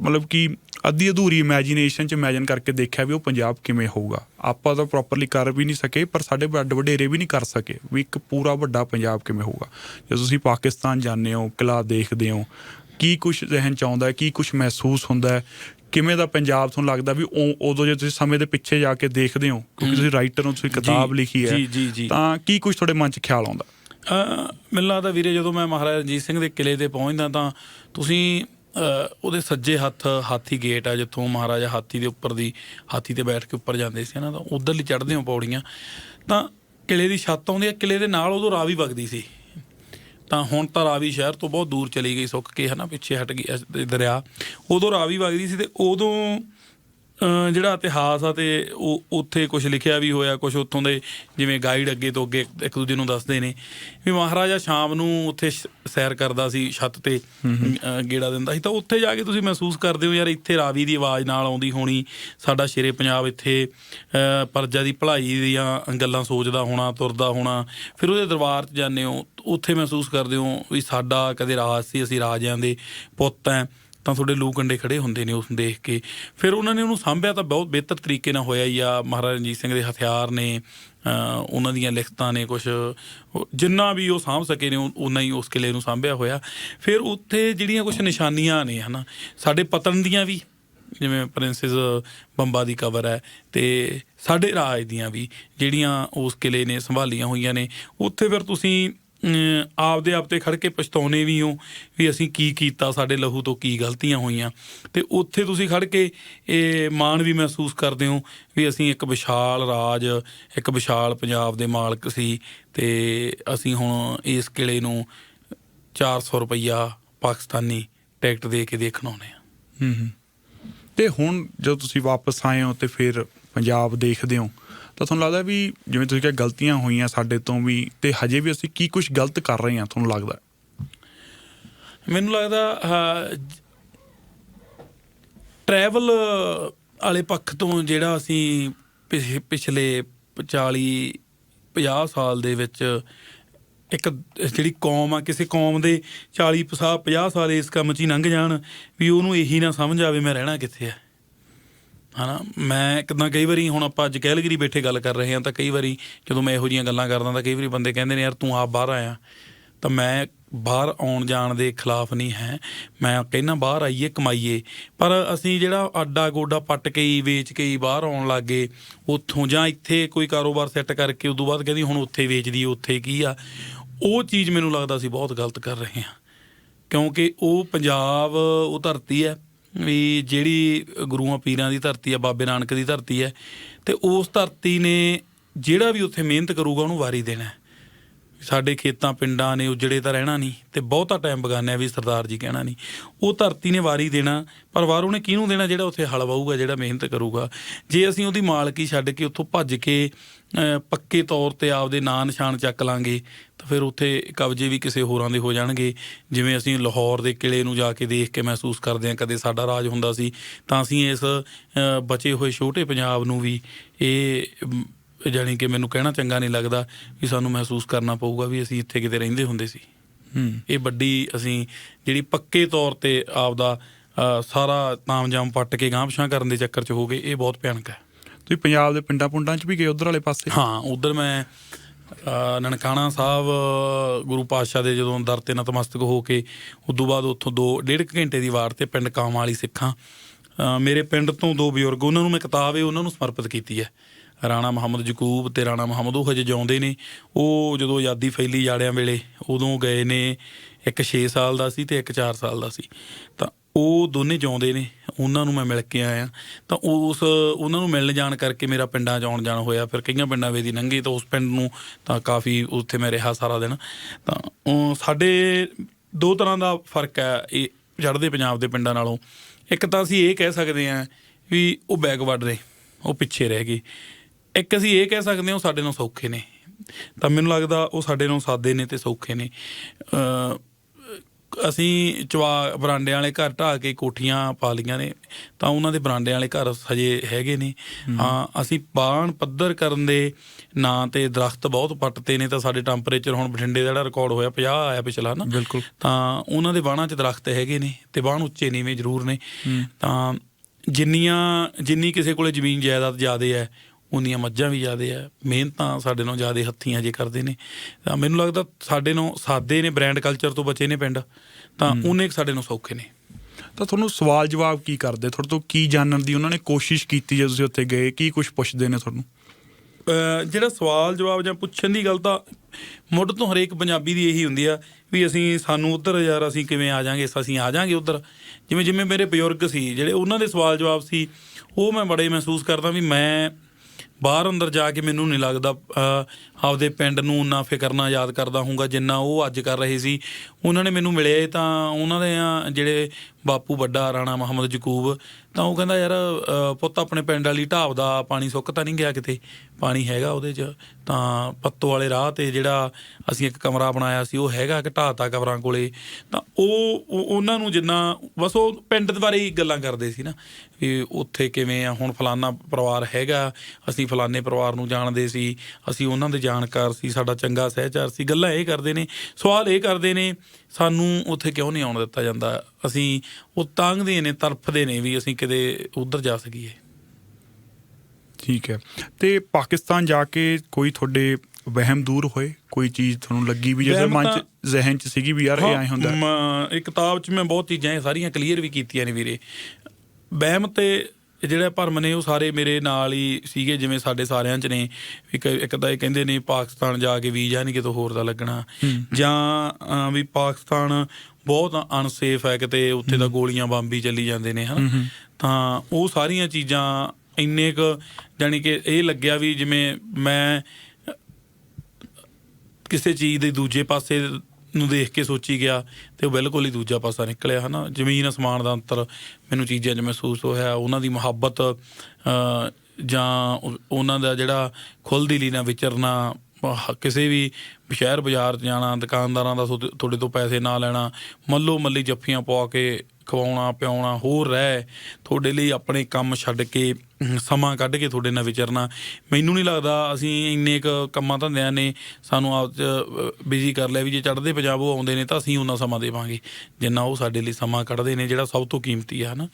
ਮਤਲਬ ਕਿ ਅੱਧੀ ਅਧੂਰੀ ਇਮੇਜਿਨੇਸ਼ਨ ਚ ਇਮੇਜਿਨ ਕਰਕੇ ਦੇਖਿਆ ਵੀ ਉਹ ਪੰਜਾਬ ਕਿਵੇਂ ਹੋਊਗਾ। ਆਪਾਂ ਤਾਂ ਪ੍ਰੋਪਰਲੀ ਕਰ ਵੀ ਨਹੀਂ ਸਕੇ ਪਰ ਸਾਡੇ ਵੱਡ ਵਡੇਰੇ ਵੀ ਨਹੀਂ ਕਰ ਸਕੇ ਵੀ ਇੱਕ ਪੂਰਾ ਵੱਡਾ ਪੰਜਾਬ ਕਿਵੇਂ ਹੋਊਗਾ। ਜੇ ਤੁਸੀਂ ਪਾਕਿਸਤਾਨ ਜਾਂਦੇ ਹੋ ਕਿਲਾ ਦੇਖਦੇ ਹੋ ਕੀ ਕੁਝ ਜ਼ਿਹਨ ਚ ਆਉਂਦਾ ਹੈ ਕੀ ਕੁਝ ਮਹਿਸੂਸ ਹੁੰਦਾ ਹੈ ਕਿਵੇਂ ਦਾ ਪੰਜਾਬ ਤੁਹਾਨੂੰ ਲੱਗਦਾ ਵੀ ਉਹ- ਉਦੋਂ ਜੇ ਤੁਸੀਂ ਸਮੇਂ ਦੇ ਪਿੱਛੇ ਜਾ ਕੇ ਦੇਖਦੇ ਹੋ ਕਿਉਂਕਿ ਤੁਸੀਂ ਰਾਈਟਰ ਹੋ ਤੁਸੀਂ ਕਿਤਾਬ ਲਿਖੀ ਹੈ। ਤਾਂ ਕੀ ਕੁਝ ਤੁਹਾਡੇ ਮਨ 'ਚ ਖਿਆਲ ਆਉਂਦਾ? ਮੈਨੂੰ ਲੱਗਦਾ ਵੀਰੇ ਜਦੋਂ ਮੈਂ ਮਹਾਰਾਜਾ ਰਣਜੀਤ ਸਿੰਘ ਦੇ ਕਿਲੇ ਤੇ ਪਹੁੰਚਦਾ ਤਾਂ ਤੁਸੀਂ ਉਹਦੇ ਸੱਜੇ ਹੱਥ ਹਾਥੀ ਗੇਟ ਆ, ਜਿੱਥੋਂ ਮਹਾਰਾਜਾ ਹਾਥੀ ਦੇ ਉੱਪਰ ਦੀ ਹਾਥੀ ਤੇ ਬੈਠ ਕੇ ਉੱਪਰ ਜਾਂਦੇ ਸੀ ਨਾ ਤਾਂ ਉਧਰ ਚੜ੍ਹਦੇ ਹੋ ਪੌੜੀਆਂ। ਤਾਂ ਕਿਲੇ ਦੀ ਛੱਤ ਆਉਂਦੀ ਹੈ ਕਿਲੇ ਦੇ ਨਾਲ ਉਦੋਂ ਰਾਵੀ ਵਗਦੀ ਸੀ। ਤਾਂ ਹੁਣ ਤਾਂ ਰਾਵੀ ਸ਼ਹਿਰ ਤੋਂ ਬਹੁਤ ਦੂਰ ਚਲੀ ਗਈ, ਸੁੱਕ ਕੇ ਹਨਾ, ਪਿੱਛੇ ਹਟ ਗਈ ਦਰਿਆ। ਉਦੋਂ ਰਾਵੀ ਵਗਦੀ ਸੀ ਤੇ ਉਦੋਂ ਜਿਹੜਾ ਇਤਿਹਾਸ ਆ ਤੇ ਉਹ ਉੱਥੇ ਕੁਝ ਲਿਖਿਆ ਵੀ ਹੋਇਆ ਕੁਝ ਉੱਥੋਂ ਦੇ ਜਿਵੇਂ ਗਾਈਡ ਅੱਗੇ ਤੋਂ ਅੱਗੇ ਇੱਕ ਦੂਜੇ ਨੂੰ ਦੱਸਦੇ ਨੇ। ਵੀ ਮਹਾਰਾਜਾ ਸ਼ਾਮ ਨੂੰ ਉੱਥੇ ਸੈਰ ਕਰਦਾ ਸੀ ਛੱਤ ਤੇ ਗੇੜਾ ਦਿੰਦਾ ਸੀ। ਤਾਂ ਉੱਥੇ ਜਾ ਕੇ ਤੁਸੀਂ ਮਹਿਸੂਸ ਕਰਦੇ ਹੋ ਯਾਰ ਇੱਥੇ ਰਾਵੀ ਦੀ ਆਵਾਜ਼ ਨਾਲ ਆਉਂਦੀ ਹੋਣੀ ਸਾਡਾ ਸ਼ੇਰੇ ਪੰਜਾਬ ਇੱਥੇ ਪਰਜਾ ਦੀ ਭਲਾਈ ਦੀਆਂ ਗੱਲਾਂ ਸੋਚਦਾ ਹੋਣਾ ਤੁਰਦਾ ਹੋਣਾ ਫਿਰ ਉਹਦੇ ਦਰਬਾਰ 'ਚ ਜਾਂਦੇ ਹੋ ਉੱਥੇ ਮਹਿਸੂਸ ਕਰਦੇ ਹੋ ਵੀ ਸਾਡਾ ਕਦੇ ਰਾਜ ਸੀ ਅਸੀਂ ਰਾਜਿਆਂ ਦੇ ਪੁੱਤ ਐ। ਤਾਂ ਤੁਹਾਡੇ ਲੂ ਕੰਡੇ ਖੜੇ ਹੁੰਦੇ ਨੇ ਉਸ ਨੂੰ ਦੇਖ ਕੇ। ਫਿਰ ਉਹਨਾਂ ਨੇ ਉਹਨੂੰ ਸਾਂਭਿਆ ਤਾਂ ਬਹੁਤ ਬਿਹਤਰ ਤਰੀਕੇ ਨਾਲ ਹੋਇਆ ਹੀ ਆ। ਮਹਾਰਾਜਾ ਰਣਜੀਤ ਸਿੰਘ ਦੇ ਹਥਿਆਰ ਨੇ ਉਹਨਾਂ ਦੀਆਂ ਲਿਖਤਾਂ ਨੇ ਕੁਝ ਜਿੰਨਾ ਵੀ ਉਹ ਸਾਂਭ ਸਕੇ ਨੇ ਉਹਨਾਂ ਹੀ ਉਸ ਕਿਲੇ ਨੂੰ ਸਾਂਭਿਆ ਹੋਇਆ। ਫਿਰ ਉੱਥੇ ਜਿਹੜੀਆਂ ਕੁਝ ਨਿਸ਼ਾਨੀਆਂ ਨੇ, ਹਨਾ, ਸਾਡੇ ਪਤਨ ਦੀਆਂ ਵੀ, ਜਿਵੇਂ ਪ੍ਰਿੰਸੈਸ ਬੰਬਾ ਦੀ ਕਵਰ ਹੈ ਤੇ ਸਾਡੇ ਰਾਜ ਦੀਆਂ ਵੀ, ਜਿਹੜੀਆਂ ਉਸ ਕਿਲੇ ਨੇ ਸੰਭਾਲੀਆਂ ਹੋਈਆਂ ਨੇ। ਉੱਥੇ ਫਿਰ ਤੁਸੀਂ ਆਪਦੇ ਆਪ ਤੇ ਖੜ ਕੇ ਪਛਤਾਉਨੇ ਵੀ ਹੋ ਵੀ ਅਸੀਂ ਕੀ ਕੀਤਾ, ਸਾਡੇ ਲਹੂ ਤੋਂ ਕੀ ਗਲਤੀਆਂ ਹੋਈਆਂ। ਤੇ ਉੱਥੇ ਤੁਸੀਂ ਖੜ ਕੇ ਇਹ ਮਾਣ ਵੀ ਮਹਿਸੂਸ ਕਰਦੇ ਹੋ ਵੀ ਅਸੀਂ ਇੱਕ ਵਿਸ਼ਾਲ ਰਾਜ, ਇੱਕ ਵਿਸ਼ਾਲ ਪੰਜਾਬ ਦੇ ਮਾਲਕ ਸੀ ਤੇ ਅਸੀਂ ਹੁਣ ਇਸ ਕਿਲੇ ਨੂੰ 400 ਰੁਪਈਆ ਪਾਕਿਸਤਾਨੀ ਟਿਕਟ ਦੇ ਕੇ ਦੇਖਣ ਆਉਨੇ ਆ ਹੂੰ ਹੂੰ। ਤੇ ਹੁਣ ਜਦੋਂ ਤੁਸੀਂ ਵਾਪਸ ਆਏ ਹੋ ਤੇ ਫਿਰ ਪੰਜਾਬ ਦੇਖਦੇ ਹੋ ਤਾਂ ਤੁਹਾਨੂੰ ਲੱਗਦਾ ਵੀ ਜਿਵੇਂ ਤੁਸੀਂ ਕਿਹਾ ਗਲਤੀਆਂ ਹੋਈਆਂ ਸਾਡੇ ਤੋਂ ਵੀ, ਤੇ ਹਜੇ ਵੀ ਅਸੀਂ ਕੀ ਕੁਝ ਗਲਤ ਕਰ ਰਹੇ ਹਾਂ ਤੁਹਾਨੂੰ ਲੱਗਦਾ? ਮੈਨੂੰ ਲੱਗਦਾ ਟਰੈਵਲ ਵਾਲੇ ਪੱਖ ਤੋਂ ਜਿਹੜਾ ਅਸੀਂ ਪਿਛ- ਪਿਛਲੇ 40 50 ਸਾਲ ਦੇ ਵਿੱਚ ਇੱਕ ਜਿਹੜੀ ਕੌਮ ਆ, ਕਿਸੇ ਕੌਮ ਦੇ 40 50 50 ਸਾਲ ਇਸ ਕੰਮ 'ਚ ਹੀ ਲੰਘ ਜਾਣ, ਵੀ ਉਹਨੂੰ ਇਹੀ ਨਾ ਸਮਝ ਆਵੇ ਮੈਂ ਰਹਿਣਾ ਕਿੱਥੇ ਆ। ਹਨਾ? ਮੈਂ ਕਿਦਾਂ ਕਈ ਵਾਰੀ ਹੁਣ ਆਪਾਂ ਅੱਜ ਕੈਲਗਰੀ ਬੈਠੇ ਗੱਲ ਕਰ ਰਹੇ ਹਾਂ ਤਾਂ ਕਈ ਵਾਰੀ ਜਦੋਂ ਮੈਂ ਇਹੋ ਜੀਆਂ ਗੱਲਾਂ ਕਰਦਾ ਤਾਂ ਕਈ ਵਾਰੀ ਬੰਦੇ ਕਹਿੰਦੇ ਨੇ, ਯਾਰ ਤੂੰ ਆਪ ਬਾਹਰ ਆਇਆ। ਤਾਂ ਮੈਂ ਬਾਹਰ ਆਉਣ ਜਾਣ ਦੇ ਖਿਲਾਫ ਨਹੀਂ ਹੈ। ਮੈਂ ਕਹਿੰਦਾ ਬਾਹਰ ਆਈਏ, ਕਮਾਈਏ। ਪਰ ਅਸੀਂ ਜਿਹੜਾ ਆਡਾ ਗੋਡਾ ਪੱਟ ਕੇ ਹੀ, ਵੇਚ ਕੇ ਹੀ ਬਾਹਰ ਆਉਣ ਲੱਗੇ ਉੱਥੋਂ ਜਾਂ ਇੱਥੇ ਕੋਈ ਕਾਰੋਬਾਰ ਸੈੱਟ ਕਰਕੇ ਉਦੋਂ ਬਾਅਦ ਕਹਿੰਦੀ ਹੁਣ ਉੱਥੇ ਵੇਚਦੀ ਉੱਥੇ ਕੀ ਆ? ਉਹ ਚੀਜ਼ ਮੈਨੂੰ ਲੱਗਦਾ ਅਸੀਂ ਬਹੁਤ ਗਲਤ ਕਰ ਰਹੇ ਹਾਂ। ਕਿਉਂਕਿ ਉਹ ਪੰਜਾਬ, ਉਹ ਧਰਤੀ ਹੈ। ਵੀ ਜਿਹੜੀ ਗੁਰੂਆਂ ਪੀਰਾਂ ਦੀ ਧਰਤੀ ਹੈ ਬਾਬੇ ਨਾਨਕ ਦੀ ਧਰਤੀ ਹੈ ਤੇ ਉਸ ਧਰਤੀ ਨੇ ਜਿਹੜਾ ਵੀ ਉੱਥੇ ਮਿਹਨਤ ਕਰੂਗਾ, ਉਹਨੂੰ ਵਾਰੀ ਦੇਣਾ ਸਾਡੇ ਖੇਤਾਂ, ਪਿੰਡਾਂ ਨੇ ਉਜੜੇ ਤਾਂ ਰਹਿਣਾ ਨਹੀਂ, ਤੇ ਬਹੁਤਾ ਟਾਈਮ ਬਗਾਨਿਆ ਵੀ ਸਰਦਾਰ ਜੀ ਕਹਿਣਾ ਨਹੀਂ। ਉਹ ਧਰਤੀ ਨੇ ਵਾਰੀ ਦੇਣਾ, ਪਰ ਵਾਰ ਉਹਨੇ ਕਿਹਨੂੰ ਦੇਣਾ ਜਿਹੜਾ ਉੱਥੇ ਹਲ ਵਾਹੂਗਾ ਜਿਹੜਾ ਮਿਹਨਤ ਕਰੂਗਾ? ਜੇ ਅਸੀਂ ਉਹਦੀ ਮਾਲਕੀ ਛੱਡ ਕੇ ਉੱਥੋਂ ਭੱਜ ਕੇ ਪੱਕੇ ਤੌਰ ਤੇ ਆਪਦੇ ਨਾਂ ਨਿਸ਼ਾਨ ਚੱਕ ਲਾਂਗੇ ਤਾਂ ਫਿਰ ਉੱਥੇ ਕਬਜ਼ੇ ਵੀ ਕਿਸੇ ਹੋਰਾਂ ਦੇ ਹੋ ਜਾਣਗੇ। ਜਿਵੇਂ ਅਸੀਂ ਲਾਹੌਰ ਦੇ ਕਿਲੇ ਨੂੰ ਜਾ ਕੇ ਦੇਖ ਕੇ ਮਹਿਸੂਸ ਕਰਦੇ ਹਾਂ ਕਦੇ ਸਾਡਾ ਰਾਜ ਹੁੰਦਾ ਸੀ ਤਾਂ ਅਸੀਂ ਇਸ ਬਚੇ ਹੋਏ ਛੋਟੇ ਪੰਜਾਬ ਨੂੰ ਵੀ ਇਹ ਅਮ, ਜਾਣੀ ਕਿ ਮੈਨੂੰ ਕਹਿਣਾ ਚੰਗਾ ਨਹੀਂ ਲੱਗਦਾ ਵੀ ਸਾਨੂੰ ਮਹਿਸੂਸ ਕਰਨਾ ਪਊਗਾ ਵੀ ਅਸੀਂ ਇੱਥੇ ਕਿਤੇ ਰਹਿੰਦੇ ਹੁੰਦੇ ਸੀ। ਇਹ ਵੱਡੀ ਅਸੀਂ ਜਿਹੜੀ ਪੱਕੇ ਤੌਰ ਤੇ ਆਪਦਾ ਅ, ਸਾਰਾ ਤਾਮਜਾਮ ਪੱਟ ਕੇ ਗਾਂਭਸ਼ਾਂ ਕਰਨ ਦੇ ਚੱਕਰ 'ਚ ਹੋ ਗਏ ਇਹ ਬਹੁਤ ਭਿਆਨਕ ਹੈ। ਤੁਸੀਂ ਪੰਜਾਬ ਦੇ ਪਿੰਡਾਂ ਪੁੰਡਾਂ 'ਚ ਵੀ ਗਏ ਉਧਰ ਵਾਲੇ ਪਾਸੇ? ਹਾਂ, ਉਧਰ ਮੈਂ ਨਨਕਾਣਾ ਸਾਹਿਬ, ਗੁਰੂ ਪਾਤਸ਼ਾਹ ਦੇ ਜਦੋਂ ਦਰ ਤੇ ਨਤਮਸਤਕ ਹੋ ਕੇ, ਉਦੋਂ ਬਾਅਦ ਉੱਥੋਂ ਦੋ, ਡੇਢ ਕੁ ਘੰਟੇ ਦੀ ਵਾਰ ਤੇ ਪਿੰਡ ਕਾਮ ਵਾਲੀ ਸਿੱਖਾਂ ਮੇਰੇ ਪਿੰਡ ਤੋਂ ਦੋ ਬਜ਼ੁਰਗ, ਉਹਨਾਂ ਨੂੰ ਮੈਂ ਕਿਤਾਬ ਇਹ, ਉਹਨਾਂ ਨੂੰ ਸਮਰਪਿਤ ਕੀਤੀ ਹੈ। ਰਾਣਾ ਮੁਹੰਮਦ ਯਕੂਬ ਤੇ ਰਾਣਾ ਮੁਹੰਮਦ, ਉਹ ਹਜੇ ਜਿਉਂਦੇ ਨੇ। ਉਹ ਜਦੋਂ ਆਜ਼ਾਦੀ ਫੈਲੀ ਜਾੜਿਆਂ ਵੇਲੇ, ਉਦੋਂ ਗਏ ਨੇ, ਇੱਕ 6 ਸਾਲ ਦਾ ਸੀ ਤੇ ਇੱਕ 4 ਸਾਲ ਦਾ ਸੀ। ਤਾਂ ਉਹ ਦੋਨੇ ਜਿਉਂਦੇ ਨੇ, ਉਹਨਾਂ ਨੂੰ ਮੈਂ ਮਿਲ ਕੇ ਆਇਆ। ਤਾਂ ਉਸ, ਉਹਨਾਂ ਨੂੰ ਮਿਲਣ ਜਾਣ ਕਰਕੇ ਮੇਰਾ ਪਿੰਡਾਂ 'ਚ ਆਉਣ ਜਾਣ ਹੋਇਆ, ਫਿਰ ਕਈਆਂ ਪਿੰਡਾਂ ਵੇ ਦੀ ਲੰਘੀ ਤਾਂ ਉਸ ਪਿੰਡ ਨੂੰ ਤਾਂ ਕਾਫੀ ਉੱਥੇ ਮੈਂ ਰਿਹਾ ਸਾਰਾ ਦਿਨ। ਤਾਂ ਸਾਡੇ ਦੋ ਤਰ੍ਹਾਂ ਦਾ ਫ਼ਰਕ ਹੈ, ਇਹ ਚੜ੍ਹਦੇ ਪੰਜਾਬ ਦੇ ਪਿੰਡਾਂ ਨਾਲੋਂ। ਇੱਕ ਤਾਂ ਅਸੀਂ ਇਹ ਕਹਿ ਸਕਦੇ ਹਾਂ ਵੀ ਉਹ ਬੈਕਵਰਡ ਨੇ, ਉਹ ਪਿੱਛੇ ਰਹਿ ਗਏ। ਇੱਕ ਅਸੀਂ ਇਹ ਕਹਿ ਸਕਦੇ ਹਾਂ, ਉਹ ਸਾਡੇ ਨਾਲੋਂ ਸੌਖੇ ਨੇ। ਤਾਂ ਮੈਨੂੰ ਲੱਗਦਾ ਉਹ ਸਾਡੇ ਨਾਲੋਂ ਸਾਦੇ ਨੇ ਤੇ ਸੌਖੇ ਨੇ। ਅਸੀਂ ਚਵਾ ਬਰਾਂਡਿਆਂ ਵਾਲੇ ਘਰ ਢਾਹ ਕੇ ਕੋਠੀਆਂ ਪਾ ਲੀਆਂ ਨੇ ਤਾਂ ਉਹਨਾਂ ਦੇ ਬਰਾਂਡਿਆਂ ਵਾਲੇ ਘਰ ਹਜੇ ਹੈਗੇ ਨੇ। ਹਾਂ। ਅਸੀਂ ਬਾਣ ਪੱਧਰ ਕਰਨ ਦੇ ਨਾਂ ਤੇ ਦਰਖਤ ਬਹੁਤ ਪੱਟਤੇ ਨੇ ਤਾਂ ਸਾਡੇ ਟੈਂਪਰੇਚਰ ਹੁਣ ਬਠਿੰਡੇ ਦਾ ਜਿਹੜਾ ਰਿਕਾਰਡ ਹੋਇਆ 50 ਆਇਆ ਪਿਛਲਾ ਨਾ। ਬਿਲਕੁਲ। ਤਾਂ ਉਹਨਾਂ ਦੇ ਬਾਣਾਂ 'ਚ ਦਰਖਤ ਹੈਗੇ ਨੇ ਤੇ ਬਾਣ ਉੱਚੇ ਨੀਵੇਂ ਜ਼ਰੂਰ ਨੇ। ਤਾਂ ਜਿੰਨੀਆਂ ਜਿੰਨੀ ਕਿਸੇ ਕੋਲੇ ਜ਼ਮੀਨ ਜਾਇਦਾਦ ਜ਼ਿਆਦੇ ਹੈ ਉਨੀਆਂ ਮੱਝਾਂ ਵੀ ਜ਼ਿਆਦੇ ਆ ਮਿਹਨਤਾਂ ਸਾਡੇ ਨਾਲੋਂ ਜ਼ਿਆਦੇ ਹੱਥੀਆਂ ਜੇ ਕਰਦੇ ਨੇ। ਤਾਂ ਮੈਨੂੰ ਲੱਗਦਾ ਸਾਡੇ ਨਾਲੋਂ ਸਾਦੇ ਨੇ ਬ੍ਰਾਂਡ ਕਲਚਰ ਤੋਂ ਬਚੇ ਨੇ ਪਿੰਡ ਤਾਂ ਉਹਨੇ ਸਾਡੇ ਨਾਲੋਂ ਸੌਖੇ ਨੇ। ਤਾਂ ਤੁਹਾਨੂੰ ਸਵਾਲ ਜਵਾਬ ਕੀ ਕਰਦੇ? ਤੁਹਾਡੇ ਤੋਂ ਕੀ ਜਾਣਨ ਦੀ ਉਹਨਾਂ ਨੇ ਕੋਸ਼ਿਸ਼ ਕੀਤੀ ਜੇ ਤੁਸੀਂ ਉੱਥੇ ਗਏ? ਕੀ ਕੁਝ ਪੁੱਛਦੇ ਨੇ ਤੁਹਾਨੂੰ? ਜਿਹੜਾ ਸਵਾਲ ਜਵਾਬ ਜਾਂ ਪੁੱਛਣ ਦੀ ਗੱਲ ਤਾਂ ਮੁੱਢ ਤੋਂ ਹਰੇਕ ਪੰਜਾਬੀ ਦੀ ਇਹੀ ਹੁੰਦੀ ਆ ਵੀ ਅਸੀਂ ਸਾਨੂੰ ਉੱਧਰ ਯਾਰ ਅਸੀਂ ਕਿਵੇਂ ਆ ਜਾਾਂਗੇ ਅਸੀਂ ਆ ਜਾਾਂਗੇ ਉੱਧਰ। ਜਿਵੇਂ ਜਿਵੇਂ ਮੇਰੇ ਬਜ਼ੁਰਗ ਸੀ ਜਿਹੜੇ ਉਹਨਾਂ ਦੇ ਸਵਾਲ ਜਵਾਬ ਸੀ ਉਹ ਮੈਂ ਬੜੇ ਮਹਿਸੂਸ ਕਰਦਾ ਵੀ ਮੈਂ ਬਾਹਰ ਅੰਦਰ ਜਾ ਕੇ ਮੈਨੂੰ ਨਹੀਂ ਲੱਗਦਾ ਆਪਦੇ ਪਿੰਡ ਨੂੰ ਉਨਾ ਫਿਕਰ ਨਾਲ ਯਾਦ ਕਰਦਾ ਹੋਊਗਾ ਜਿੰਨਾ ਉਹ ਅੱਜ ਕਰ ਰਹੇ ਸੀ। ਉਹਨਾਂ ਨੇ ਮੈਨੂੰ ਮਿਲੇ ਤਾਂ ਉਹਨਾਂ ਦੇ ਜਿਹੜੇ ਬਾਪੂ ਵੱਡਾ ਰਾਣਾ ਮੁਹੰਮਦ ਯਕੂਬ ਤਾਂ ਉਹ ਕਹਿੰਦਾ ਯਾਰ ਅਹ, ਪੁੱਤ ਆਪਣੇ ਪਿੰਡ ਵਾਲੀ ਢਾਬ ਦਾ ਪਾਣੀ ਸੁੱਕ ਤਾਂ ਨਹੀਂ ਗਿਆ ਕਿਤੇ? ਪਾਣੀ ਹੈਗਾ ਉਹਦੇ 'ਚ। ਤਾਂ ਪੱਤੋ ਵਾਲੇ ਰਾਹ ਤੇ ਜਿਹੜਾ ਅਸੀਂ ਇੱਕ ਕਮਰਾ ਬਣਾਇਆ ਸੀ ਉਹ ਹੈਗਾ ਕਿ ਢਾਤਾ ਕਬਰਾਂ ਕੋਲੇ। ਤਾਂ ਉਹ ਉਹ- ਉਹਨਾਂ ਨੂੰ ਜਿੰਨਾ ਬਸ ਉਹ ਪਿੰਡ ਦੇ ਬਾਰੇ ਹੀ ਗੱਲਾਂ ਕਰਦੇ ਸੀ ਨਾ। ਵੀ ਉੱਥੇ ਕਿਵੇਂ ਆ ਹੁਣ ਫਲਾਨਾ ਪਰਿਵਾਰ ਹੈਗਾ ਅਸੀਂ ਫਲਾਨੇ ਪਰਿਵਾਰ ਨੂੰ ਜਾਣਦੇ ਸੀ ਅਸੀਂ ਉਹਨਾਂ ਦੇ ਜਾਣਕਾਰ ਸੀ ਸਾਡਾ ਚੰਗਾ ਸਹਿਚਾਰ ਸੀ। ਗੱਲਾਂ ਇਹ ਕਰਦੇ ਨੇ ਸਵਾਲ ਇਹ ਕਰਦੇ ਨੇ ਸਾਨੂੰ ਉੱਥੇ ਕਿਉਂ ਨਹੀਂ ਆਉਣ ਦਿੱਤਾ ਜਾਂਦਾ? ਅਸੀਂ ਉਹ ਤੰਗਦੇ ਨੇ ਤਰਫਦੇ ਨੇ ਵੀ ਅਸੀਂ ਕਿਤੇ ਉੱਧਰ ਜਾ ਸਕੀਏ। ਠੀਕ ਹੈ। ਤੇ ਪਾਕਿਸਤਾਨ ਜਾ ਕੇ ਕੋਈ ਤੁਹਾਡੇ ਵਹਿਮ ਦੂਰ ਹੋਏ? ਕੋਈ ਚੀਜ਼ ਤੁਹਾਨੂੰ ਲੱਗੀ ਵੀ ਵਹਿਮ ਮਨ ਚ ਜ਼ਿਹਨ ਚ ਸੀਗੀ ਵੀ ਯਾਰ ਇਹ ਐ ਹੁੰਦਾ? ਮ- ਇਹ ਕਿਤਾਬ 'ਚ ਮੈਂ ਬਹੁਤ ਚੀਜ਼ਾਂ ਇਹ ਸਾਰੀਆਂ ਕਲੀਅਰ ਵੀ ਕੀਤੀਆਂ ਨੇ ਵੀਰੇ। ਵਹਿਮ ਤੇ ਜਿਹੜੇ ਭਰਮ ਨੇ ਉਹ ਸਾਰੇ ਮੇਰੇ ਨਾਲ ਹੀ ਸੀਗੇ ਜਿਵੇਂ ਸਾਡੇ ਸਾਰਿਆਂ 'ਚ ਨੇ। ਇੱਕ ਇੱਕ ਤਾਂ ਇਹ ਕਹਿੰਦੇ ਨੇ ਪਾਕਿਸਤਾਨ ਜਾ ਕੇ ਵੀਜ਼ਾ ਨਹੀਂ ਕਿਤੋਂ ਹੋਰ ਦਾ ਲੱਗਣਾ। ਜਾਂ ਵੀ ਪਾਕਿਸਤਾਨ ਬਹੁਤ ਅਨਸੇਫ ਹੈ ਕਿਤੇ ਉੱਥੇ ਤਾਂ ਗੋਲੀਆਂ ਬੰਬ ਵੀ ਚੱਲੀ ਜਾਂਦੇ ਨੇ ਹਨਾ? ਤਾਂ ਉਹ ਸਾਰੀਆਂ ਚੀਜ਼ਾਂ ਇੰਨੇ ਕੁ ਜਾਣੀ ਕਿ ਇਹ ਲੱਗਿਆ ਵੀ ਜਿਵੇਂ ਮੈਂ ਕਿਸੇ ਚੀਜ਼ ਦੇ ਦੂਜੇ ਪਾਸੇ ਨੂੰ ਦੇਖ ਕੇ ਸੋਚੀ ਗਿਆ ਤੇ ਉਹ ਬਿਲਕੁਲ ਹੀ ਦੂਜਾ ਪਾਸਾ ਨਿਕਲਿਆ ਹਨਾ? ਜ਼ਮੀਨ ਅਸਮਾਨ ਦਾ ਅੰਤਰ ਮੈਨੂੰ ਚੀਜ਼ਾਂ 'ਚ ਮਹਿਸੂਸ ਹੋਇਆ ਉਹਨਾਂ ਦੀ ਮੁਹੱਬਤ ਜਾਂ ਉਹ- ਉਹਨਾਂ ਦਾ ਜਿਹੜਾ ਖੁੱਲ੍ਹਦਿਲੀ ਨਾਲ ਵਿਚਰਨਾ ਹ ਕਿਸੇ ਵੀ ਸ਼ਹਿਰ ਬਾਜ਼ਾਰ 'ਚ ਜਾਣਾ ਦੁਕਾਨਦਾਰਾਂ ਦਾ ਤੁਹਾਡੇ ਤੁਹਾਡੇ ਤੋਂ ਪੈਸੇ ਨਾ ਲੈਣਾ ਮੱਲੋ ਮੱਲੀ ਜੱਫੀਆਂ ਪਵਾ ਕੇ ਖਵਾਉਣਾ ਪਿਆਉਣਾ ਹੋਰ ਰਹਿ। ਤੁਹਾਡੇ ਲਈ ਆਪਣੇ ਕੰਮ ਛੱਡ ਕੇ ਅਮ, ਸਮਾਂ ਕੱਢ ਕੇ ਤੁਹਾਡੇ ਨਾਲ ਵਿਚਰਨਾ। ਮੈਨੂੰ ਨਹੀਂ ਲੱਗਦਾ ਅਸੀਂ ਇੰਨੇ ਕੁ ਕੰਮਾਂ ਧੰਦਿਆਂ ਨੇ ਸਾਨੂੰ ਆਪ ਚ ਬਿਜ਼ੀ ਕਰ ਲਿਆ ਵੀ ਜੇ ਚੜ੍ਹਦੇ ਪੰਜਾਬ ਉਹ ਆਉਂਦੇ ਨੇ ਤਾਂ ਅਸੀਂ ਉਹਨਾਂ ਸਮਾਂ ਦੇਵਾਂਗੇ। ਜਿੰਨਾ ਉਹ ਸਾਡੇ ਲਈ ਸਮਾਂ ਕੱਢਦੇ ਨੇ ਜਿਹੜਾ ਸਭ ਤੋਂ ਕੀਮਤੀ ਹੈ ਹਨਾ।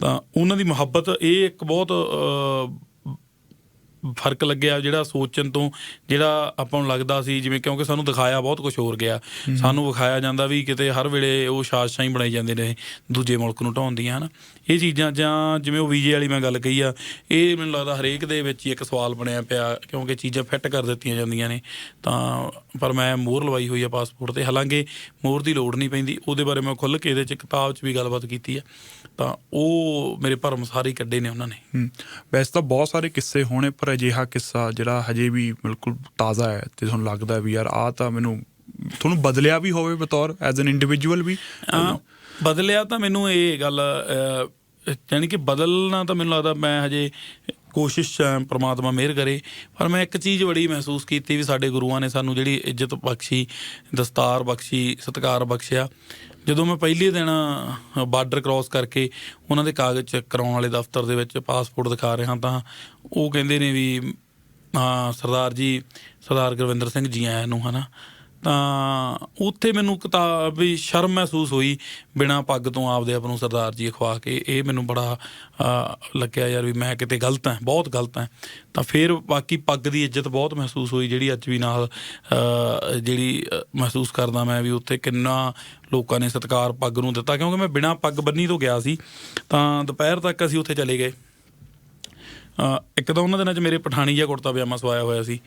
ਤਾਂ ਉਹਨਾਂ ਦੀ ਮੁਹੱਬਤ ਇਹ ਇੱਕ ਬਹੁਤ ਅ, ਫ਼ਰਕ ਲੱਗਿਆ ਜਿਹੜਾ ਸੋਚਣ ਤੋਂ ਜਿਹੜਾ ਆਪਾਂ ਨੂੰ ਲੱਗਦਾ ਸੀ ਜਿਵੇਂ ਕਿਉਂਕਿ ਸਾਨੂੰ ਦਿਖਾਇਆ ਬਹੁਤ ਕੁਝ ਹੋਰ ਗਿਆ। ਸਾਨੂੰ ਵਿਖਾਇਆ ਜਾਂਦਾ ਵੀ ਕਿਤੇ ਹਰ ਵੇਲੇ ਉਹ ਸ਼ਾਸਸ਼ਾਹੀ ਬਣਾਈ ਜਾਂਦੇ ਨੇ ਦੂਜੇ ਮੁਲਕ ਨੂੰ ਢਾਉਣ ਦੀਆਂ ਹਨ। ਇਹ ਚੀਜ਼ਾਂ ਜਾਂ ਜਿਵੇਂ ਉਹ ਵੀਜ਼ੇ ਵਾਲੀ ਮੈਂ ਗੱਲ ਕਹੀ ਆ ਇਹ ਮੈਨੂੰ ਲੱਗਦਾ ਹਰੇਕ ਦੇ ਵਿੱਚ ਹੀ ਇੱਕ ਸਵਾਲ ਬਣਿਆ ਪਿਆ ਕਿਉਂਕਿ ਚੀਜ਼ਾਂ ਫਿੱਟ ਕਰ ਦਿੱਤੀਆਂ ਜਾਂਦੀਆਂ ਨੇ। ਤਾਂ ਪਰ ਮੈਂ ਮੋਹਰ ਲਵਾਈ ਹੋਈ ਆ ਪਾਸਪੋਰਟ ਤੇ। ਹਾਲਾਂਕਿ ਮੋਹਰ ਦੀ ਲੋੜ ਨਹੀਂ ਪੈਂਦੀ ਉਹਦੇ ਬਾਰੇ ਮੈਂ ਖੁੱਲ੍ਹ ਕੇ ਇਹਦੇ ਚ ਕਿਤਾਬ 'ਚ ਵੀ ਗੱਲਬਾਤ ਕੀਤੀ ਆ। ਤਾਂ ਉਹ ਮੇਰੇ ਭਰਮ ਸਾਰੇ ਕੱਢੇ ਨੇ ਉਹਨਾਂ ਨੇ। ਵੈਸੇ ਤਾਂ ਬਹੁਤ ਸਾਰੇ ਕਿੱਸੇ ਹੋਣੇ ਪਰ ਅਜਿਹਾ ਕਿੱਸਾ ਜਿਹੜਾ ਹਜੇ ਵੀ ਬਿਲਕੁਲ ਤਾਜ਼ਾ ਹੈ ਤੇ ਤੁਹਾਨੂੰ ਲੱਗਦਾ ਵੀ ਯਾਰ ਆ ਤਾਂ ਮੈਨੂੰ ਤੁਹਾਨੂੰ ਬਦਲਿਆ ਵੀ ਹੋਵੇ ਬਤੌਰ ਐਜ਼ ਐਨ ਇੰਡੀਵਿਜੂਅਲ ਵੀ ਬਦਲਿਆ ਤਾਂ ਮੈਨੂੰ ਇਹ ਗੱਲ ਜਾਣੀ ਕਿ ਬਦਲਣਾ ਤਾਂ ਮੈਨੂੰ ਲੱਗਦਾ ਮੈਂ ਹਜੇ ਕੋਸ਼ਿਸ਼ ਪ੍ਰਮਾਤਮਾ ਮਿਹਰ ਕਰੇ ਪਰ ਮੈਂ ਇੱਕ ਚੀਜ਼ ਬੜੀ ਮਹਿਸੂਸ ਕੀਤੀ ਵੀ ਸਾਡੇ ਗੁਰੂਆਂ ਨੇ ਸਾਨੂੰ ਜਿਹੜੀ ਇੱਜ਼ਤ ਬਖਸ਼ੀ ਦਸਤਾਰ ਬਖਸ਼ੀ ਸਤਿਕਾਰ ਬਖਸ਼ਿਆ ਜਦੋਂ ਮੈਂ ਪਹਿਲੇ ਦਿਨ ਬਾਰਡਰ ਕ੍ਰਾਸ ਕਰਕੇ ਉਹਨਾਂ ਦੇ ਕਾਗਜ਼ ਚੈੱਕ ਕਰਾਉਣ ਵਾਲੇ ਦਫ਼ਤਰ ਦੇ ਵਿੱਚ ਪਾਸਪੋਰਟ ਦਿਖਾ ਰਿਹਾ ਤਾਂ ਉਹ ਕਹਿੰਦੇ ਨੇ ਵੀ ਹਾਂ ਸਰਦਾਰ ਜੀ, ਸਰਦਾਰ ਗੁਰਵਿੰਦਰ ਸਿੰਘ ਜੀ ਆਇਆਂ ਨੂੰ, ਹਨਾ? ਤਾਂ ਉੱਥੇ ਮੈਨੂੰ ਕਿਤਾਬ ਵੀ ਸ਼ਰਮ ਮਹਿਸੂਸ ਹੋਈ ਬਿਨਾ ਪੱਗ ਤੋਂ ਆਪਦੇ ਆਪ ਨੂੰ ਸਰਦਾਰ ਜੀ ਖਵਾ ਕੇ। ਇਹ ਮੈਨੂੰ ਬੜਾ ਲੱਗਿਆ ਯਾਰ ਵੀ ਮੈਂ ਕਿਤੇ ਗਲਤ ਹਾਂ, ਬਹੁਤ ਗਲਤ ਹਾਂ। ਤਾਂ ਫਿਰ ਬਾਕੀ ਪੱਗ ਦੀ ਇੱਜ਼ਤ ਬਹੁਤ ਮਹਿਸੂਸ ਹੋਈ, ਜਿਹੜੀ ਅੱਜ ਵੀ ਨਾਲ ਜਿਹੜੀ ਮਹਿਸੂਸ ਕਰਦਾ ਮੈਂ ਵੀ ਉੱਥੇ ਕਿੰਨਾ ਲੋਕਾਂ ਨੇ ਸਤਿਕਾਰ ਪੱਗ ਨੂੰ ਦਿੱਤਾ। ਕਿਉਂਕਿ ਮੈਂ ਬਿਨਾ ਪੱਗ ਬੰਨੀ ਤੋਂ ਗਿਆ ਸੀ, ਤਾਂ ਦੁਪਹਿਰ ਤੱਕ ਅਸੀਂ ਉੱਥੇ ਚਲੇ ਗਏ। ਇੱਕ ਤਾਂ ਉਹਨਾਂ ਦਿਨਾਂ 'ਚ ਮੇਰੇ ਪਠਾਣੀ ਜਿਹਾ ਕੁੜਤਾ ਪਜਾਮਾ ਸਵਾਇਆ ਹੋਇਆ ਸੀ।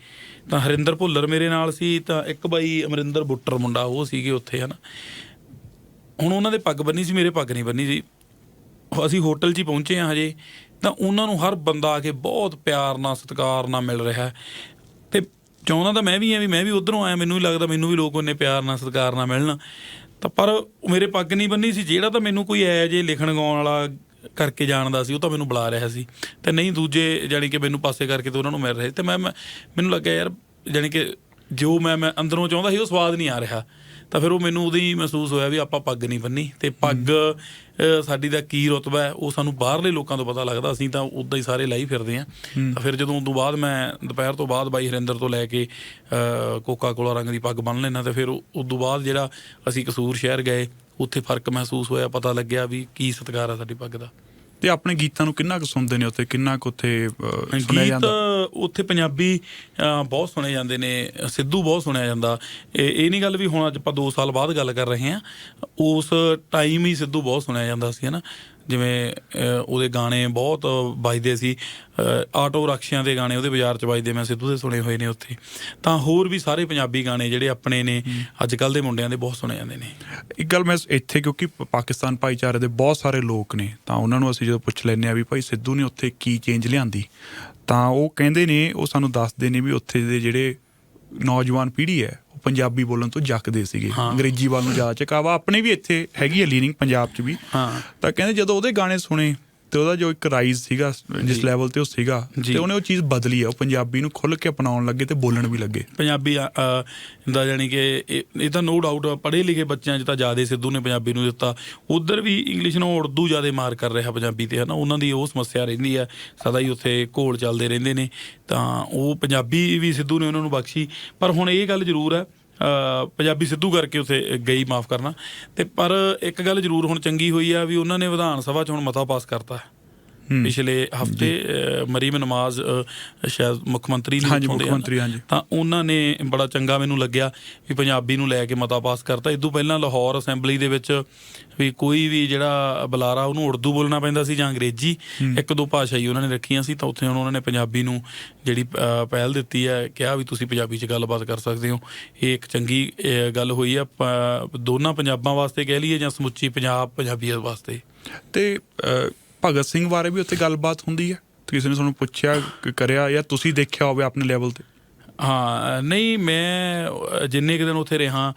ਤਾਂ ਹਰਿੰਦਰ ਭੁੱਲਰ ਮੇਰੇ ਨਾਲ ਸੀ, ਤਾਂ ਇੱਕ ਬਾਈ ਅਮਰਿੰਦਰ ਬੁੱਟਰ ਮੁੰਡਾ, ਉਹ ਸੀਗੇ ਉੱਥੇ, ਹਨਾ। ਹੁਣ ਉਹਨਾਂ ਦੇ ਪੱਗ ਬੰਨੀ ਸੀ, ਮੇਰੇ ਪੱਗ ਨਹੀਂ ਬੰਨੀ ਸੀ। ਅਸੀਂ ਹੋਟਲ 'ਚ ਹੀ ਪਹੁੰਚੇ ਆ ਹਜੇ, ਤਾਂ ਉਹਨਾਂ ਨੂੰ ਹਰ ਬੰਦਾ ਆ ਕੇ ਬਹੁਤ ਪਿਆਰ ਨਾਲ, ਸਤਿਕਾਰ ਨਾਲ ਮਿਲ ਰਿਹਾ ਹੈ। ਤੇ ਚਾਹੁੰਦਾ ਤਾਂ ਮੈਂ ਵੀ ਆ ਵੀ ਮੈਂ ਵੀ ਉਧਰੋਂ ਆਇਆ, ਮੈਨੂੰ ਵੀ ਲੱਗਦਾ ਮੈਨੂੰ ਵੀ ਲੋਕ ਉਹਨੇ ਪਿਆਰ ਨਾਲ, ਸਤਿਕਾਰ ਨਾਲ ਮਿਲਣ। ਤਾਂ ਪਰ ਮੇਰੇ ਪੱਗ ਨਹੀਂ ਬੰਨੀ ਸੀ, ਜਿਹੜਾ ਤਾਂ ਮੈਨੂੰ ਕੋਈ ਐ ਜੇ ਲਿਖਣ ਗਾਉਣ ਵਾਲਾ ਕਰਕੇ ਜਾਣਦਾ ਸੀ ਉਹ ਤਾਂ ਮੈਨੂੰ ਬੁਲਾ ਰਿਹਾ ਸੀ। ਤੇ ਨਹੀਂ ਦੂਜੇ ਜਾਣੀ ਕਿ ਮੈਨੂੰ ਪਾਸੇ ਕਰਕੇ ਤੇ ਉਹਨਾਂ ਨੂੰ ਮਿਲ ਰਹੇ। ਤੇ ਮੈਂ ਮੈਨੂੰ ਲੱਗਿਆ ਯਾਰ ਜਾਣੀ ਕਿ ਜੋ ਮੈਂ ਮੈਂ ਅੰਦਰੋਂ ਚਾਹੁੰਦਾ ਸੀ ਉਹ ਸਵਾਦ ਨਹੀਂ ਆ ਰਿਹਾ। ਤਾਂ ਫਿਰ ਉਹ ਮੈਨੂੰ ਉਦੋਂ ਹੀ ਮਹਿਸੂਸ ਹੋਇਆ ਵੀ ਆਪਾਂ ਪੱਗ ਨਹੀਂ ਬੰਨੀ ਤੇ ਪੱਗ ਸਾਡੀ ਦਾ ਕੀ ਰੁਤਬਾ ਹੈ ਉਹ ਸਾਨੂੰ ਬਾਹਰਲੇ ਲੋਕਾਂ ਤੋਂ ਪਤਾ ਲੱਗਦਾ। ਅਸੀਂ ਤਾਂ ਉਦਾਂ ਹੀ ਸਾਰੇ ਲਾਈ ਫਿਰਦੇ ਆਂ ਤਾਂ ਫਿਰ ਜਦੋਂ ਉਦੋਂ ਬਾਅਦ ਮੈਂ ਦੁਪਹਿਰ ਤੋਂ ਬਾਅਦ ਬਾਈ ਹਰਿੰਦਰ ਤੋਂ ਲੈ ਕੇ ਕੋਕਾ ਕੋਲਾ ਰੰਗ ਦੀ ਪੱਗ ਬੰਨ ਲੈਣਾ ਤੇ ਫਿਰ ਉਦੋਂ ਬਾਅਦ ਜਿਹੜਾ ਅਸੀਂ ਕਸੂਰ ਸ਼ਹਿਰ ਗਏ ਉੱਥੇ ਫ਼ਰਕ ਮਹਿਸੂਸ ਹੋਇਆ ਪਤਾ ਲੱਗਿਆ ਵੀ ਕੀ ਸਤਿਕਾਰ ਆ ਸਾਡੀ ਪੱਗ ਦਾ। ਤੇ ਆਪਣੇ ਗੀਤਾਂ ਨੂੰ ਕਿੰਨਾ ਕੁ ਸੁਣਦੇ ਨੇ ਉੱਥੇ? ਕਿੰਨਾ ਕੁ ਉੱਥੇ ਸੁਣਿਆ ਗੀਤ ਜਾਂਦਾ? ਉੱਥੇ ਪੰਜਾਬੀ ਬਹੁਤ ਸੁਣੇ ਜਾਂਦੇ ਨੇ ਸਿੱਧੂ ਬਹੁਤ ਸੁਣਿਆ ਜਾਂਦਾ। ਇਹ ਇਹ ਨਹੀਂ ਗੱਲ ਵੀ ਹੁਣ ਅੱਜ ਆਪਾਂ 2 ਸਾਲ ਬਾਅਦ ਗੱਲ ਕਰ ਰਹੇ ਹਾਂ ਉਸ ਟਾਈਮ ਹੀ ਸਿੱਧੂ ਬਹੁਤ ਸੁਣਿਆ ਜਾਂਦਾ ਸੀ ਹਨਾ? ਜਿਵੇਂ ਉਹਦੇ ਗਾਣੇ ਬਹੁਤ ਵੱਜਦੇ ਸੀ। ਆਟੋ ਰਕਸ਼ਿਆਂ ਦੇ ਗਾਣੇ ਉਹਦੇ ਬਾਜ਼ਾਰ 'ਚ ਵੱਜਦੇ ਮੈਂ ਸਿੱਧੂ ਦੇ ਸੁਣੇ ਹੋਏ ਨੇ ਉੱਥੇ। ਤਾਂ ਹੋਰ ਵੀ ਸਾਰੇ ਪੰਜਾਬੀ ਗਾਣੇ ਜਿਹੜੇ ਆਪਣੇ ਨੇ ਅੱਜ ਕੱਲ ਦੇ ਮੁੰਡਿਆਂ ਦੇ ਬਹੁਤ ਸੁਣੇ ਜਾਂਦੇ ਨੇ। ਇੱਕ ਗੱਲ ਮੈਂ ਇੱਥੇ ਕਿਉਂਕਿ ਪਾਕਿਸਤਾਨ ਭਾਈਚਾਰੇ ਦੇ ਬਹੁਤ ਸਾਰੇ ਲੋਕ ਨੇ ਤਾਂ ਉਹਨਾਂ ਨੂੰ ਅਸੀਂ ਜਦੋਂ ਪੁੱਛ ਲੈਂਦੇ ਆ ਵੀ ਭਾਈ ਸਿੱਧੂ ਨੇ ਉੱਥੇ ਕੀ ਚੇਂਜ ਲਿਆਂਦੀ ਤਾਂ ਉਹ ਕਹਿੰਦੇ ਨੇ ਉਹ ਸਾਨੂੰ ਦੱਸਦੇ ਨੇ ਵੀ ਉੱਥੇ ਦੇ ਜਿਹੜੇ ਨੌਜਵਾਨ ਪੀੜ੍ਹੀ ਹੈ ਪੰਜਾਬੀ ਬੋਲਣ ਤੋਂ ਜੱਕਦੇ ਸੀਗੇ। ਅੰਗਰੇਜ਼ੀ ਵੱਲ ਨੂੰ ਜ਼ਿਆਦਾ ਝੁਕਾਵਾ ਆਪਣੇ ਵੀ ਇੱਥੇ ਹੈਗੀ ਹੈ ਲੀਨਿੰਗ ਪੰਜਾਬ 'ਚ ਵੀ। ਹਾਂ। ਤਾਂ ਕਹਿੰਦੇ ਜਦੋਂ ਉਹਦੇ ਗਾਣੇ ਸੁਣੇ ਤੇ ਉਹਦਾ ਜੋ ਇੱਕ ਰਾਈਜ਼ ਸੀਗਾ ਜਿਸ। ਲੈਵਲ ਤੇ ਉਹ ਸੀਗਾ। ਤੇ ਉਹਨੇ ਉਹ ਚੀਜ਼ ਬਦਲੀ ਆ ਉਹ ਪੰਜਾਬੀ ਨੂੰ ਖੁੱਲ੍ਹ ਕੇ ਅਪਣਾਉਣ ਲੱਗੇ ਤੇ ਬੋਲਣ ਵੀ ਲੱਗੇ। ਪੰਜਾਬੀ ਦਾ ਜਾਨੀ ਕਿ ਇਹ ਤਾਂ ਨੋ ਡਾਊਟ ਪੜ੍ਹੇ ਲਿਖੇ ਬੱਚਿਆਂ 'ਚ ਤਾਂ ਜ਼ਿਆਦਾ ਸਿੱਧੂ ਨੇ ਪੰਜਾਬੀ ਨੂੰ ਦਿੱਤਾ। ਉਧਰ ਵੀ ਇੰਗਲਿਸ਼ ਨੂੰ ਉਰਦੂ ਜ਼ਿਆਦਾ ਮਾਰ ਕਰ ਰਿਹਾ ਪੰਜਾਬੀ ਤੇ ਹਨਾ? ਉਹਨਾਂ ਦੀ ਉਹ ਸਮੱਸਿਆ ਰਹਿੰਦੀ ਹੈ ਸਦਾ ਹੀ ਉੱਥੇ ਘੋਲ ਚੱਲਦੇ ਰਹਿੰਦੇ ਨੇ। ਤਾਂ ਉਹ ਪੰਜਾਬੀ ਵੀ ਸਿੱਧੂ ਨੇ ਉਹਨਾਂ ਨੂੰ ਬਖਸ਼ੀ। ਪਰ ਹੁਣ ਇਹ ਗੱਲ ਜ਼ਰੂਰ ਹੈ ਪੰਜਾਬੀ ਸਿੱਧੂ ਕਰਕੇ ਉੱਥੇ ਗਈ ਮਾਫ ਕਰਨਾ। ਤੇ ਪਰ ਇੱਕ ਗੱਲ ਜ਼ਰੂਰ ਹੁਣ ਚੰਗੀ ਹੋਈ ਆ ਵੀ ਉਹਨਾਂ ਨੇ ਵਿਧਾਨ ਸਭਾ 'ਚ ਹੁਣ ਮਤਾ ਪਾਸ ਕਰਤਾ। ਪਿਛਲੇ ਹਫ਼ਤੇ ਮਰੀਮ ਨਮਾਜ਼ ਸ਼ਾਇਦ ਮੁੱਖ ਮੰਤਰੀ ਨੇ ਹਾਂਜੀ, ਮੁੱਖ। ਮੰਤਰੀ, ਹਾਂਜੀ। ਤਾਂ ਉਹਨਾਂ ਨੇ ਬੜਾ ਚੰਗਾ ਮੈਨੂੰ ਲੱਗਿਆ ਵੀ ਪੰਜਾਬੀ ਨੂੰ ਲੈ ਕੇ ਮਤਾ ਪਾਸ ਕਰਤਾ। ਇਦੋਂ ਪਹਿਲਾਂ ਲਾਹੌਰ ਅਸੈਂਬਲੀ ਦੇ ਵਿੱਚ ਵੀ ਕੋਈ ਵੀ ਜਿਹੜਾ ਬੁਲਾਰਾ ਉਹਨੂੰ ਉਰਦੂ ਬੋਲਣਾ ਪੈਂਦਾ ਸੀ ਜਾਂ ਅੰਗਰੇਜ਼ੀ ਇੱਕ ਦੋ ਭਾਸ਼ਾ ਹੀ ਉਹਨਾਂ ਨੇ ਰੱਖੀਆਂ ਸੀ ਤਾਂ ਉੱਥੇ ਉਹਨਾਂ ਨੇ ਪੰਜਾਬੀ ਨੂੰ ਜਿਹੜੀ ਪਹਿਲ ਦਿੱਤੀ ਹੈ ਕਿਹਾ ਵੀ ਤੁਸੀਂ ਪੰਜਾਬੀ 'ਚ ਗੱਲਬਾਤ ਕਰ ਸਕਦੇ ਹੋ। ਇਹ ਇੱਕ ਚੰਗੀ ਗੱਲ ਹੋਈ ਆ ਦੋਨਾਂ ਪੰਜਾਬਾਂ ਵਾਸਤੇ ਕਹਿ ਲਈਏ ਜਾਂ ਸਮੁੱਚੀ ਪੰਜਾਬ ਪੰਜਾਬੀਅਤ ਵਾਸਤੇ? ਤੇ ਭਗਤ ਸਿੰਘ ਬਾਰੇ ਵੀ ਉੱਥੇ ਗੱਲਬਾਤ ਹੁੰਦੀ ਹੈ? ਕਿਸੇ ਨੇ ਤੁਹਾਨੂੰ ਪੁੱਛਿਆ ਕਰਿਆ ਜਾਂ ਤੁਸੀਂ ਦੇਖਿਆ ਹੋਵੇ ਆਪਣੇ ਲੈਵਲ ਤੇ? ਹਾਂ, ਨਹੀਂ, ਮੈਂ ਜਿੰਨੇ ਕੁ ਦਿਨ ਉੱਥੇ ਰਿਹਾ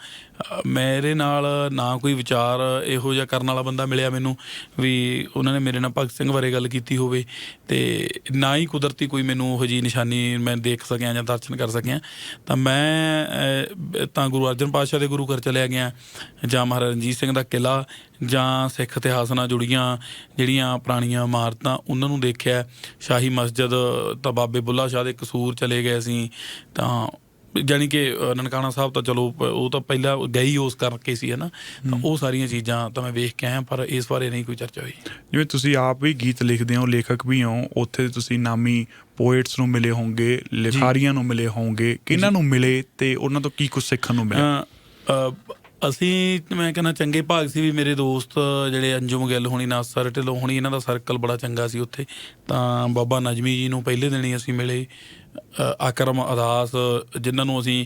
ਮੇਰੇ ਨਾਲ ਨਾ ਕੋਈ ਵਿਚਾਰ ਇਹੋ ਜਿਹਾ ਕਰਨ ਵਾਲਾ ਬੰਦਾ ਮਿਲਿਆ ਮੈਨੂੰ ਵੀ ਉਹਨਾਂ ਨੇ ਮੇਰੇ ਨਾਲ ਭਗਤ ਸਿੰਘ ਬਾਰੇ ਗੱਲ ਕੀਤੀ ਹੋਵੇ ਤੇ ਨਾ ਹੀ ਕੁਦਰਤੀ ਕੋਈ ਮੈਨੂੰ ਉਹ ਜੀ ਨਿਸ਼ਾਨੀ ਮੈਂ ਦੇਖ ਸਕਿਆ ਜਾਂ ਦਰਸ਼ਨ ਕਰ ਸਕਿਆ। ਤਾਂ ਮੈਂ ਤਾਂ ਗੁਰੂ ਅਰਜਨ ਪਾਤਸ਼ਾਹ ਦੇ ਗੁਰੂ ਘਰ ਚਲਿਆ ਗਿਆ, ਜਾਂ ਮਹਾਰਾਜਾ ਰਣਜੀਤ ਸਿੰਘ ਦਾ ਕਿਲਾ ਜਾਂ ਸਿੱਖ ਇਤਿਹਾਸ ਨਾਲ ਜੁੜੀਆਂ ਜਿਹੜੀਆਂ ਪੁਰਾਣੀਆਂ ਇਮਾਰਤਾਂ, ਉਹਨਾਂ ਨੂੰ ਦੇਖਿਆ। ਸ਼ਾਹੀ ਮਸਜਿਦ ਤਾਂ ਬਾਬੇ ਬੁੱਲਾ ਸ਼ਾਹ ਦੇ ਕਸੂਰ ਚਲੇ ਗਏ ਸੀ ਤਾਂ ਜਾਣੀ ਕਿ ਨਨਕਾਣਾ ਸਾਹਿਬ ਤਾਂ ਚਲੋ ਉਹ ਤਾਂ ਪਹਿਲਾਂ ਗਈ ਉਸ ਕਰਕੇ ਸੀ ਹਨਾ? ਤਾਂ ਉਹ ਸਾਰੀਆਂ ਚੀਜ਼ਾਂ ਤਾਂ ਮੈਂ ਵੇਖ ਕੇ ਆਇਆ ਪਰ ਇਸ ਬਾਰੇ ਨਹੀਂ ਕੋਈ ਚਰਚਾ ਹੋਈ। ਜਿਵੇਂ ਤੁਸੀਂ ਆਪ ਵੀ ਗੀਤ ਲਿਖਦੇ ਹੋ ਲੇਖਕ ਵੀ ਹੋ ਉੱਥੇ ਤੁਸੀਂ ਨਾਮੀ ਪੋਇਟਸ ਨੂੰ ਮਿਲੇ ਹੋਵੋਗੇ ਲਿਖਾਰੀਆਂ ਨੂੰ ਮਿਲੇ ਹੋਵੋਗੇ ਕਿਹਨਾਂ ਨੂੰ ਮਿਲੇ ਤੇ ਉਹਨਾਂ ਤੋਂ ਕੀ ਕੁਝ ਸਿੱਖਣ ਨੂੰ ਮਿਲਿਆ? ਅਸੀਂ ਮੈਂ ਕਹਿੰਦਾ ਚੰਗੇ ਭਾਗ ਸੀ ਵੀ ਮੇਰੇ ਦੋਸਤ ਜਿਹੜੇ ਅੰਜੁਮ ਗਿੱਲ ਹੋਣੀ ਨਾਸਰ ਢਿੱਲੋਂ ਹੋਣੀ ਇਹਨਾਂ ਦਾ ਸਰਕਲ ਬੜਾ ਚੰਗਾ ਸੀ ਉੱਥੇ। ਤਾਂ ਬਾਬਾ ਨਜਮੀ ਜੀ ਨੂੰ ਪਹਿਲੇ ਦਿਨ ਹੀ ਅਸੀਂ ਮਿਲੇ। ਆਕਰਮ ਅਦਾਸ ਜਿਨ੍ਹਾਂ ਨੂੰ ਅਸੀਂ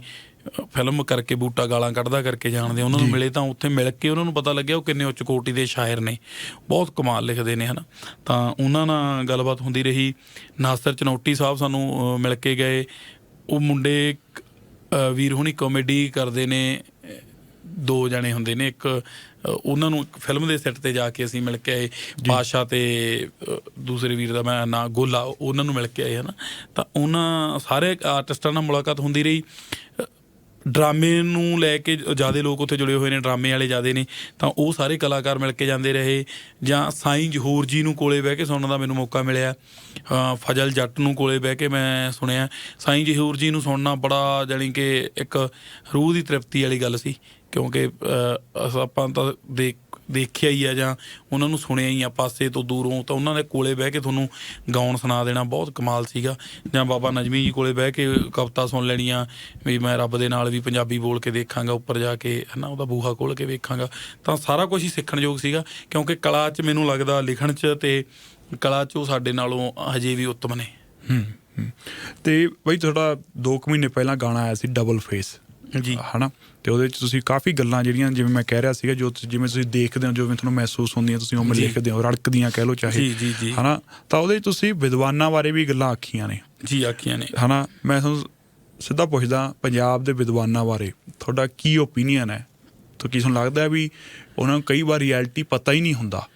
ਫਿਲਮ ਕਰਕੇ ਬੂਟਾ ਗਾਲਾਂ ਕੱਢਦਾ ਕਰਕੇ ਜਾਣਦੇ ਉਹਨਾਂ ਨੂੰ ਮਿਲੇ ਤਾਂ ਉੱਥੇ ਮਿਲ ਕੇ ਉਹਨਾਂ ਨੂੰ ਪਤਾ ਲੱਗਿਆ ਉਹ ਕਿੰਨੇ ਉੱਚ ਕੋਟੀ ਦੇ ਸ਼ਾਇਰ ਨੇ। ਬਹੁਤ ਕਮਾਲ ਲਿਖਦੇ ਨੇ ਹਨਾ? ਤਾਂ ਉਹਨਾਂ ਨਾਲ ਗੱਲਬਾਤ ਹੁੰਦੀ ਰਹੀ। ਨਾਸਰ ਚਨੌਟੀ ਸਾਹਿਬ ਸਾਨੂੰ ਮਿਲ ਕੇ ਗਏ। ਉਹ ਮੁੰਡੇ ਵੀਰ ਹੁਣੀ ਕਾਮੇਡੀ ਕਰਦੇ ਨੇ। ਦੋ ਜਣੇ ਹੁੰਦੇ ਨੇ ਇੱਕ ਉਹਨਾਂ ਨੂੰ ਇੱਕ ਫਿਲਮ ਦੇ ਸੈੱਟ ਤੇ ਜਾ ਕੇ ਅਸੀਂ ਮਿਲ ਕੇ ਆਏ। ਬਾਦਸ਼ਾਹ ਤੇ ਦੂਸਰੇ ਵੀਰ ਦਾ ਮੈਂ ਨਾਂ ਗੋਲਾ ਉਹਨਾਂ ਨੂੰ ਮਿਲ ਕੇ ਆਏ ਹਨਾ। ਤਾਂ ਉਹਨਾਂ ਸਾਰੇ ਆਰਟਿਸਟਾਂ ਨਾਲ ਮੁਲਾਕਾਤ ਹੁੰਦੀ ਰਹੀ। ਡਰਾਮੇ ਨੂੰ ਲੈ ਕੇ ਜ਼ਿਆਦਾ ਲੋਕ ਉੱਥੇ ਜੁੜੇ ਹੋਏ ਨੇ ਡਰਾਮੇ ਵਾਲੇ ਜਿਆਦੇ ਨੇ। ਤਾਂ ਉਹ ਸਾਰੇ ਕਲਾਕਾਰ ਮਿਲ ਕੇ ਜਾਂਦੇ ਰਹੇ। ਜਾਂ ਸਾਈਂ ਜਹੂਰ ਜੀ ਨੂੰ ਕੋਲੇ ਬਹਿ ਕੇ ਸੁਣਨ ਦਾ ਮੈਨੂੰ ਮੌਕਾ ਮਿਲਿਆ। ਫਜ਼ਲ ਜੱਟ ਨੂੰ ਕੋਲੇ ਬਹਿ ਕੇ ਮੈਂ ਸੁਣਿਆ। ਸਾਈਂ ਜਹੂਰ ਜੀ ਨੂੰ ਸੁਣਨਾ ਬੜਾ ਜਾਣੀ ਕਿ ਇੱਕ ਰੂਹ ਦੀ ਤ੍ਰਿਪਤੀ ਵਾਲੀ ਗੱਲ ਸੀ। ਕਿਉਂਕਿ ਅ, ਆਪਾਂ ਤਾਂ ਦੇਖ ਦੇਖਿਆ ਹੀ ਆ ਜਾਂ ਉਹਨਾਂ ਨੂੰ ਸੁਣਿਆ ਹੀ ਆ ਪਾਸੇ ਤੋਂ ਦੂਰੋਂ ਤਾਂ ਉਹਨਾਂ ਦੇ ਕੋਲੇ ਬਹਿ ਕੇ ਤੁਹਾਨੂੰ ਗਾਉਣ ਸੁਣਾ ਦੇਣਾ ਬਹੁਤ ਕਮਾਲ ਸੀਗਾ। ਜਾਂ ਬਾਬਾ ਨਜਮੀ ਜੀ ਕੋਲੇ ਬਹਿ ਕੇ ਕਵਿਤਾ ਸੁਣ ਲੈਣੀਆਂ ਵੀ ਮੈਂ ਰੱਬ ਦੇ ਨਾਲ ਵੀ ਪੰਜਾਬੀ ਬੋਲ ਕੇ ਦੇਖਾਂਗਾ ਉੱਪਰ ਜਾ ਕੇ ਹਨਾ ਉਹਦਾ ਬੂਹਾ ਖੋਲ ਕੇ ਵੇਖਾਂਗਾ। ਤਾਂ ਸਾਰਾ ਕੁਝ ਹੀ ਸਿੱਖਣਯੋਗ ਸੀਗਾ ਕਿਉਂਕਿ ਕਲਾ 'ਚ ਮੈਨੂੰ ਲੱਗਦਾ ਲਿਖਣ 'ਚ ਤੇ ਕਲਾ 'ਚ ਉਹ ਸਾਡੇ ਨਾਲੋਂ ਹਜੇ ਵੀ ਉੱਤਮ ਨੇ। ਹੂੰ ਹੂੰ। ਤੇ ਬਈ ਤੁਹਾਡਾ 2 ਮਹੀਨੇ ਪਹਿਲਾਂ ਗਾਣਾ ਆਇਆ ਸੀ ਡਬਲ ਫੇਸ ਜੀ ਹਨਾ? ਤੇ ਉਹਦੇ ਵਿੱਚ ਤੁਸੀਂ ਕਾਫੀ ਗੱਲਾਂ ਜਿਹੜੀਆਂ ਜਿਵੇਂ ਮੈਂ ਕਹਿ ਰਿਹਾ ਸੀਗਾ ਜੋ ਜਿਵੇਂ ਤੁਸੀਂ ਦੇਖਦੇ ਹੋ ਜਿਵੇਂ ਤੁਹਾਨੂੰ ਮਹਿਸੂਸ ਹੁੰਦੀਆਂ ਤੁਸੀਂ ਉਵੇਂ। ਲਿਖਦੇ ਹੋ ਰੜਕਦੀਆਂ ਕਹਿ ਲਓ ਚਾਹੇ ਜੀ, ਜੀ, ਜੀ। ਹਨਾ? ਤਾਂ ਉਹਦੇ 'ਚ ਤੁਸੀਂ ਵਿਦਵਾਨਾਂ ਬਾਰੇ ਵੀ ਗੱਲਾਂ ਆਖੀਆਂ ਨੇ। ਜੀ ਆਖੀਆਂ ਨੇ। ਹਨਾ? ਮੈਂ ਤੁਹਾਨੂੰ ਸਿੱਧਾ ਪੁੱਛਦਾ ਪੰਜਾਬ ਦੇ ਵਿਦਵਾਨਾਂ ਬਾਰੇ ਤੁਹਾਡਾ ਕੀ ਓਪੀਨੀਅਨ ਹੈ? ਤਾਂ ਕੀ ਤੁਹਾਨੂੰ ਲੱਗਦਾ ਹੈ ਵੀ ਉਹਨਾਂ ਨੂੰ ਕਈ ਵਾਰ ਰਿਐਲਿਟੀ ਪਤਾ ਹੀ ਨਹੀਂ ਹੁੰਦਾ।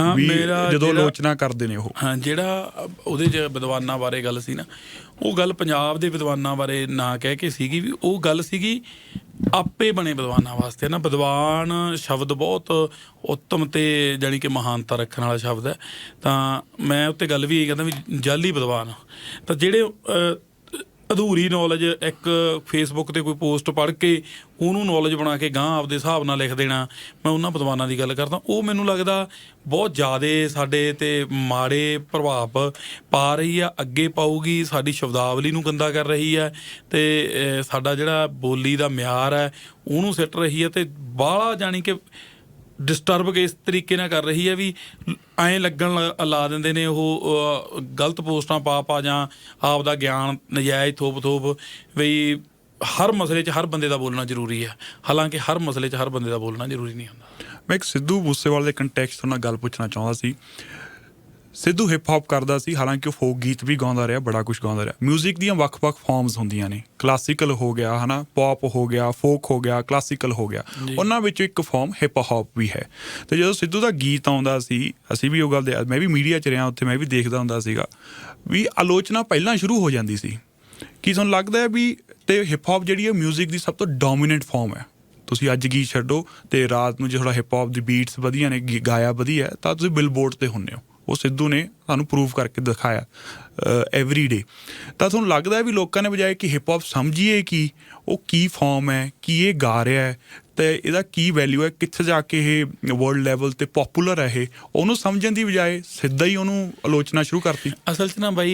ਹਾਂ ਮੇਰਾ ਜਦੋਂ ਆਲੋਚਨਾ ਕਰਦੇ ਨੇ ਉਹ। ਹਾਂ ਜਿਹੜਾ ਉਹਦੇ ਚ ਵਿਦਵਾਨਾਂ ਬਾਰੇ ਗੱਲ ਸੀ ਨਾ ਉਹ ਗੱਲ ਪੰਜਾਬ ਦੇ ਵਿਦਵਾਨਾਂ ਬਾਰੇ ਨਾ ਕਹਿ ਕੇ ਸੀਗੀ ਵੀ ਉਹ ਗੱਲ ਸੀਗੀ ਆਪੇ ਬਣੇ ਵਿਦਵਾਨਾਂ ਵਾਸਤੇ ਨਾ। ਵਿਦਵਾਨ ਸ਼ਬਦ ਬਹੁਤ ਉੱਤਮ ਤੇ ਜਾਣੀ ਕਿ ਮਹਾਨਤਾ ਰੱਖਣ ਵਾਲਾ ਸ਼ਬਦ ਹੈ। ਤਾਂ ਮੈਂ ਉੱਤੇ ਗੱਲ ਵੀ ਇਹ ਕਹਿੰਦਾ ਵੀ ਜਾਲੀ ਵਿਦਵਾਨ। ਤਾਂ ਜਿਹੜੇ ਅਧੂਰੀ ਨੌਲੇਜ ਇੱਕ ਫੇਸਬੁੱਕ ਤੇ ਕੋਈ ਪੋਸਟ ਪੜ੍ਹ ਕੇ ਉਹਨੂੰ ਨੌਲੇਜ ਬਣਾ ਕੇ ਗਾਂ ਆਪਦੇ ਹਿਸਾਬ ਨਾਲ ਲਿਖ ਦੇਣਾ। ਮੈਂ ਉਹਨਾਂ ਵਿਦਵਾਨਾਂ ਦੀ ਗੱਲ ਕਰਦਾ। ਉਹ ਮੈਨੂੰ ਲੱਗਦਾ ਬਹੁਤ ਜ਼ਿਆਦਾ ਸਾਡੇ ਤੇ ਮਾੜੇ ਪ੍ਰਭਾਵ ਪਾ ਰਹੀ ਆ, ਅੱਗੇ ਪਾਊਗੀ, ਸਾਡੀ ਸ਼ਬਦਾਵਲੀ ਨੂੰ ਗੰਦਾ ਕਰ ਰਹੀ ਹੈ ਤੇ ਸਾਡਾ ਜਿਹੜਾ ਬੋਲੀ ਦਾ ਮਿਆਰ ਹੈ ਉਹਨੂੰ ਸਿੱਟ ਰਹੀ ਹੈ ਤੇ ਬਾਹਲਾ ਜਾਣੀ ਕਿ ਡਿਸਟਰਬ ਇਸ ਤਰੀਕੇ ਨਾਲ ਕਰ ਰਹੀ ਹੈ ਵੀ ਐਂ ਲੱਗਣ ਲਾ ਦਿੰਦੇ ਨੇ ਉਹ ਗਲਤ ਪੋਸਟਾਂ ਪਾ ਪਾ ਜਾਂ ਆਪ ਦਾ ਗਿਆਨ ਨਜਾਇਜ਼ ਥੋਪ ਥੋਪ ਵੀ ਹਰ ਮਸਲੇ 'ਚ ਹਰ ਬੰਦੇ ਦਾ ਬੋਲਣਾ ਜ਼ਰੂਰੀ ਹੈ। ਹਾਲਾਂਕਿ ਹਰ ਮਸਲੇ 'ਚ ਹਰ ਬੰਦੇ ਦਾ ਬੋਲਣਾ ਜ਼ਰੂਰੀ ਨਹੀਂ ਹੁੰਦਾ। ਮੈਂ ਇੱਕ ਸਿੱਧੂ ਮੂਸੇਵਾਲੇ ਦੇ ਕੰਟੈਕਸਟ ਨਾਲ ਗੱਲ ਪੁੱਛਣਾ ਚਾਹੁੰਦਾ ਸੀ। ਸਿੱਧੂ ਹਿਪ ਹੌਪ ਕਰਦਾ ਸੀ ਹਾਲਾਂਕਿ ਉਹ ਫੋਕ ਗੀਤ ਵੀ ਗਾਉਂਦਾ ਰਿਹਾ ਬੜਾ ਕੁਝ ਗਾਉਂਦਾ ਰਿਹਾ 뮤직 ਦੀਆਂ ਵੱਖ-ਵੱਖ ਫਾਰਮਸ ਹੁੰਦੀਆਂ ਨੇ ਕਲਾਸੀਕਲ ਹੋ ਗਿਆ ਹਨਾ ਪੌਪ ਹੋ ਗਿਆ ਫੋਕ ਹੋ ਗਿਆ ਕਲਾਸੀਕਲ ਹੋ ਗਿਆ ਜੀ। ਉਹਨਾਂ ਵਿੱਚੋਂ ਇੱਕ ਫਾਰਮ ਹਿਪ ਹੌਪ ਵੀ ਹੈ ਤੇ ਜਦੋਂ ਸਿੱਧੂ ਦਾ ਗੀਤ ਆਉਂਦਾ ਸੀ ਅਸੀਂ ਵੀ ਉਹ ਗੱਲ ਦੇ ਮੈਂ ਵੀ ਮੀਡੀਆ 'ਚ ਰਿਹਾ ਉੱਥੇ ਮੈਂ ਵੀ ਦੇਖਦਾ ਹੁੰਦਾ ਸੀਗਾ ਵੀ ਆਲੋਚਨਾ ਪਹਿਲਾਂ ਸ਼ੁਰੂ ਹੋ ਜਾਂਦੀ ਸੀ ਕੀ ਤੁਹਾਨੂੰ ਲੱਗਦਾ ਹੈ ਵੀ ਤੇ ਹਿਪ ਹੌਪ ਜਿਹੜੀ ਹੈ 뮤직 ਦੀ ਸਭ ਤੋਂ ਡੋਮੀਨੈਂਟ ਫਾਰਮ ਹੈ ਤੁਸੀਂ ਅੱਜ ਗੀਤ ਛੱਡੋ ਤੇ ਰਾਤ ਨੂੰ ਜੇ ਥੋੜਾ ਹਿਪ ਹੌਪ ਦੀ ਬੀਟਸ ਵਧੀਆ ਨੇ ਗੀ- ਗਾਇਆ ਵਧੀਆ ਹੈ, ਤਾਂ ਤੁਸੀਂ ਬਿਲਬੋਰਡ ਤੇ ਹੁੰਨੇ ਹੋ ਉਹ ਸਿੱਧੂ ਨੇ ਸਾਨੂੰ ਪ੍ਰੂਵ ਕਰਕੇ ਦਿਖਾਇਆ ਐਵਰੀ ਡੇ ਤਾਂ ਤੁਹਾਨੂੰ ਲੱਗਦਾ ਵੀ ਲੋਕਾਂ ਨੇ ਬਜਾਏ ਕਿ ਹਿਪ ਹੌਪ ਸਮਝੀਏ ਕਿ? ਉਹ ਕੀ ਫਾਰਮ ਹੈ? ਕੀ ਇਹ ਗਾ ਰਿਹਾ ਹੈ? ਤੇ ਇਹਦਾ ਕੀ ਵੈਲਿਊ ਹੈ? ਕਿੱਥੇ ਜਾ ਕੇ ਇਹ ਵਰਲਡ ਲੈਵਲ ਤੇ ਪਪੂਲਰ ਹੈ ਇਹ? ਉਹਨੂੰ ਸਮਝਣ ਦੀ ਬਜਾਏ ਸਿੱਧਾ ਹੀ ਉਹਨੂੰ ਆਲੋਚਨਾ ਸ਼ੁਰੂ ਕਰਤੀ। ਅਸਲ 'ਚ ਨਾ ਬਾਈ,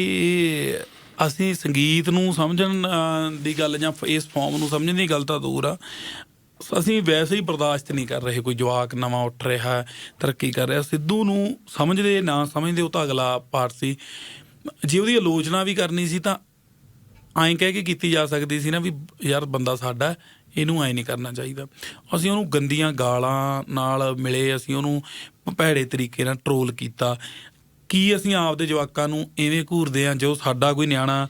ਅਸੀਂ ਸੰਗੀਤ ਨੂੰ ਸਮਝਣ ਦੀ ਗੱਲ ਜਾਂ ਇਸ ਫਾਰਮ ਨੂੰ ਸਮਝਣ ਦੀ ਗੱਲ ਤਾਂ ਦੂਰ ਆ। ਅਸੀਂ ਵੈਸੇ ਹੀ ਬਰਦਾਸ਼ਤ ਨਹੀਂ ਕਰ ਰਹੇ, ਕੋਈ ਜਵਾਕ ਨਵਾਂ ਉੱਠ ਰਿਹਾ, ਤਰੱਕੀ ਕਰ ਰਿਹਾ। ਸਿੱਧੂ ਨੂੰ ਸਮਝਦੇ, ਨਾ ਸਮਝਦੇ, ਉਹ ਤਾਂ ਅਗਲਾ ਪਾਰਟ ਸੀ। ਜੇ ਉਹਦੀ ਆਲੋਚਨਾ ਵੀ ਕਰਨੀ ਸੀ ਤਾਂ ਐਂ ਕਹਿ ਕੇ ਕੀਤੀ ਜਾ ਸਕਦੀ ਸੀ ਨਾ ਵੀ ਯਾਰ ਬੰਦਾ ਸਾਡਾ ਇਹਨੂੰ ਐਂ ਨਹੀਂ ਕਰਨਾ ਚਾਹੀਦਾ। ਅਸੀਂ ਉਹਨੂੰ ਗੰਦੀਆਂ ਗਾਲਾਂ ਨਾਲ ਮਿਲੇ, ਅਸੀਂ ਉਹਨੂੰ ਭੈੜੇ ਤਰੀਕੇ ਨਾਲ ਟਰੋਲ ਕੀਤਾ। ਕੀ ਅਸੀਂ ਆਪਦੇ ਜਵਾਕਾਂ ਨੂੰ ਐਵੇਂ ਘੂਰਦੇ ਆ ਜੋ ਸਾਡਾ ਕੋਈ ਨਿਆਣਾ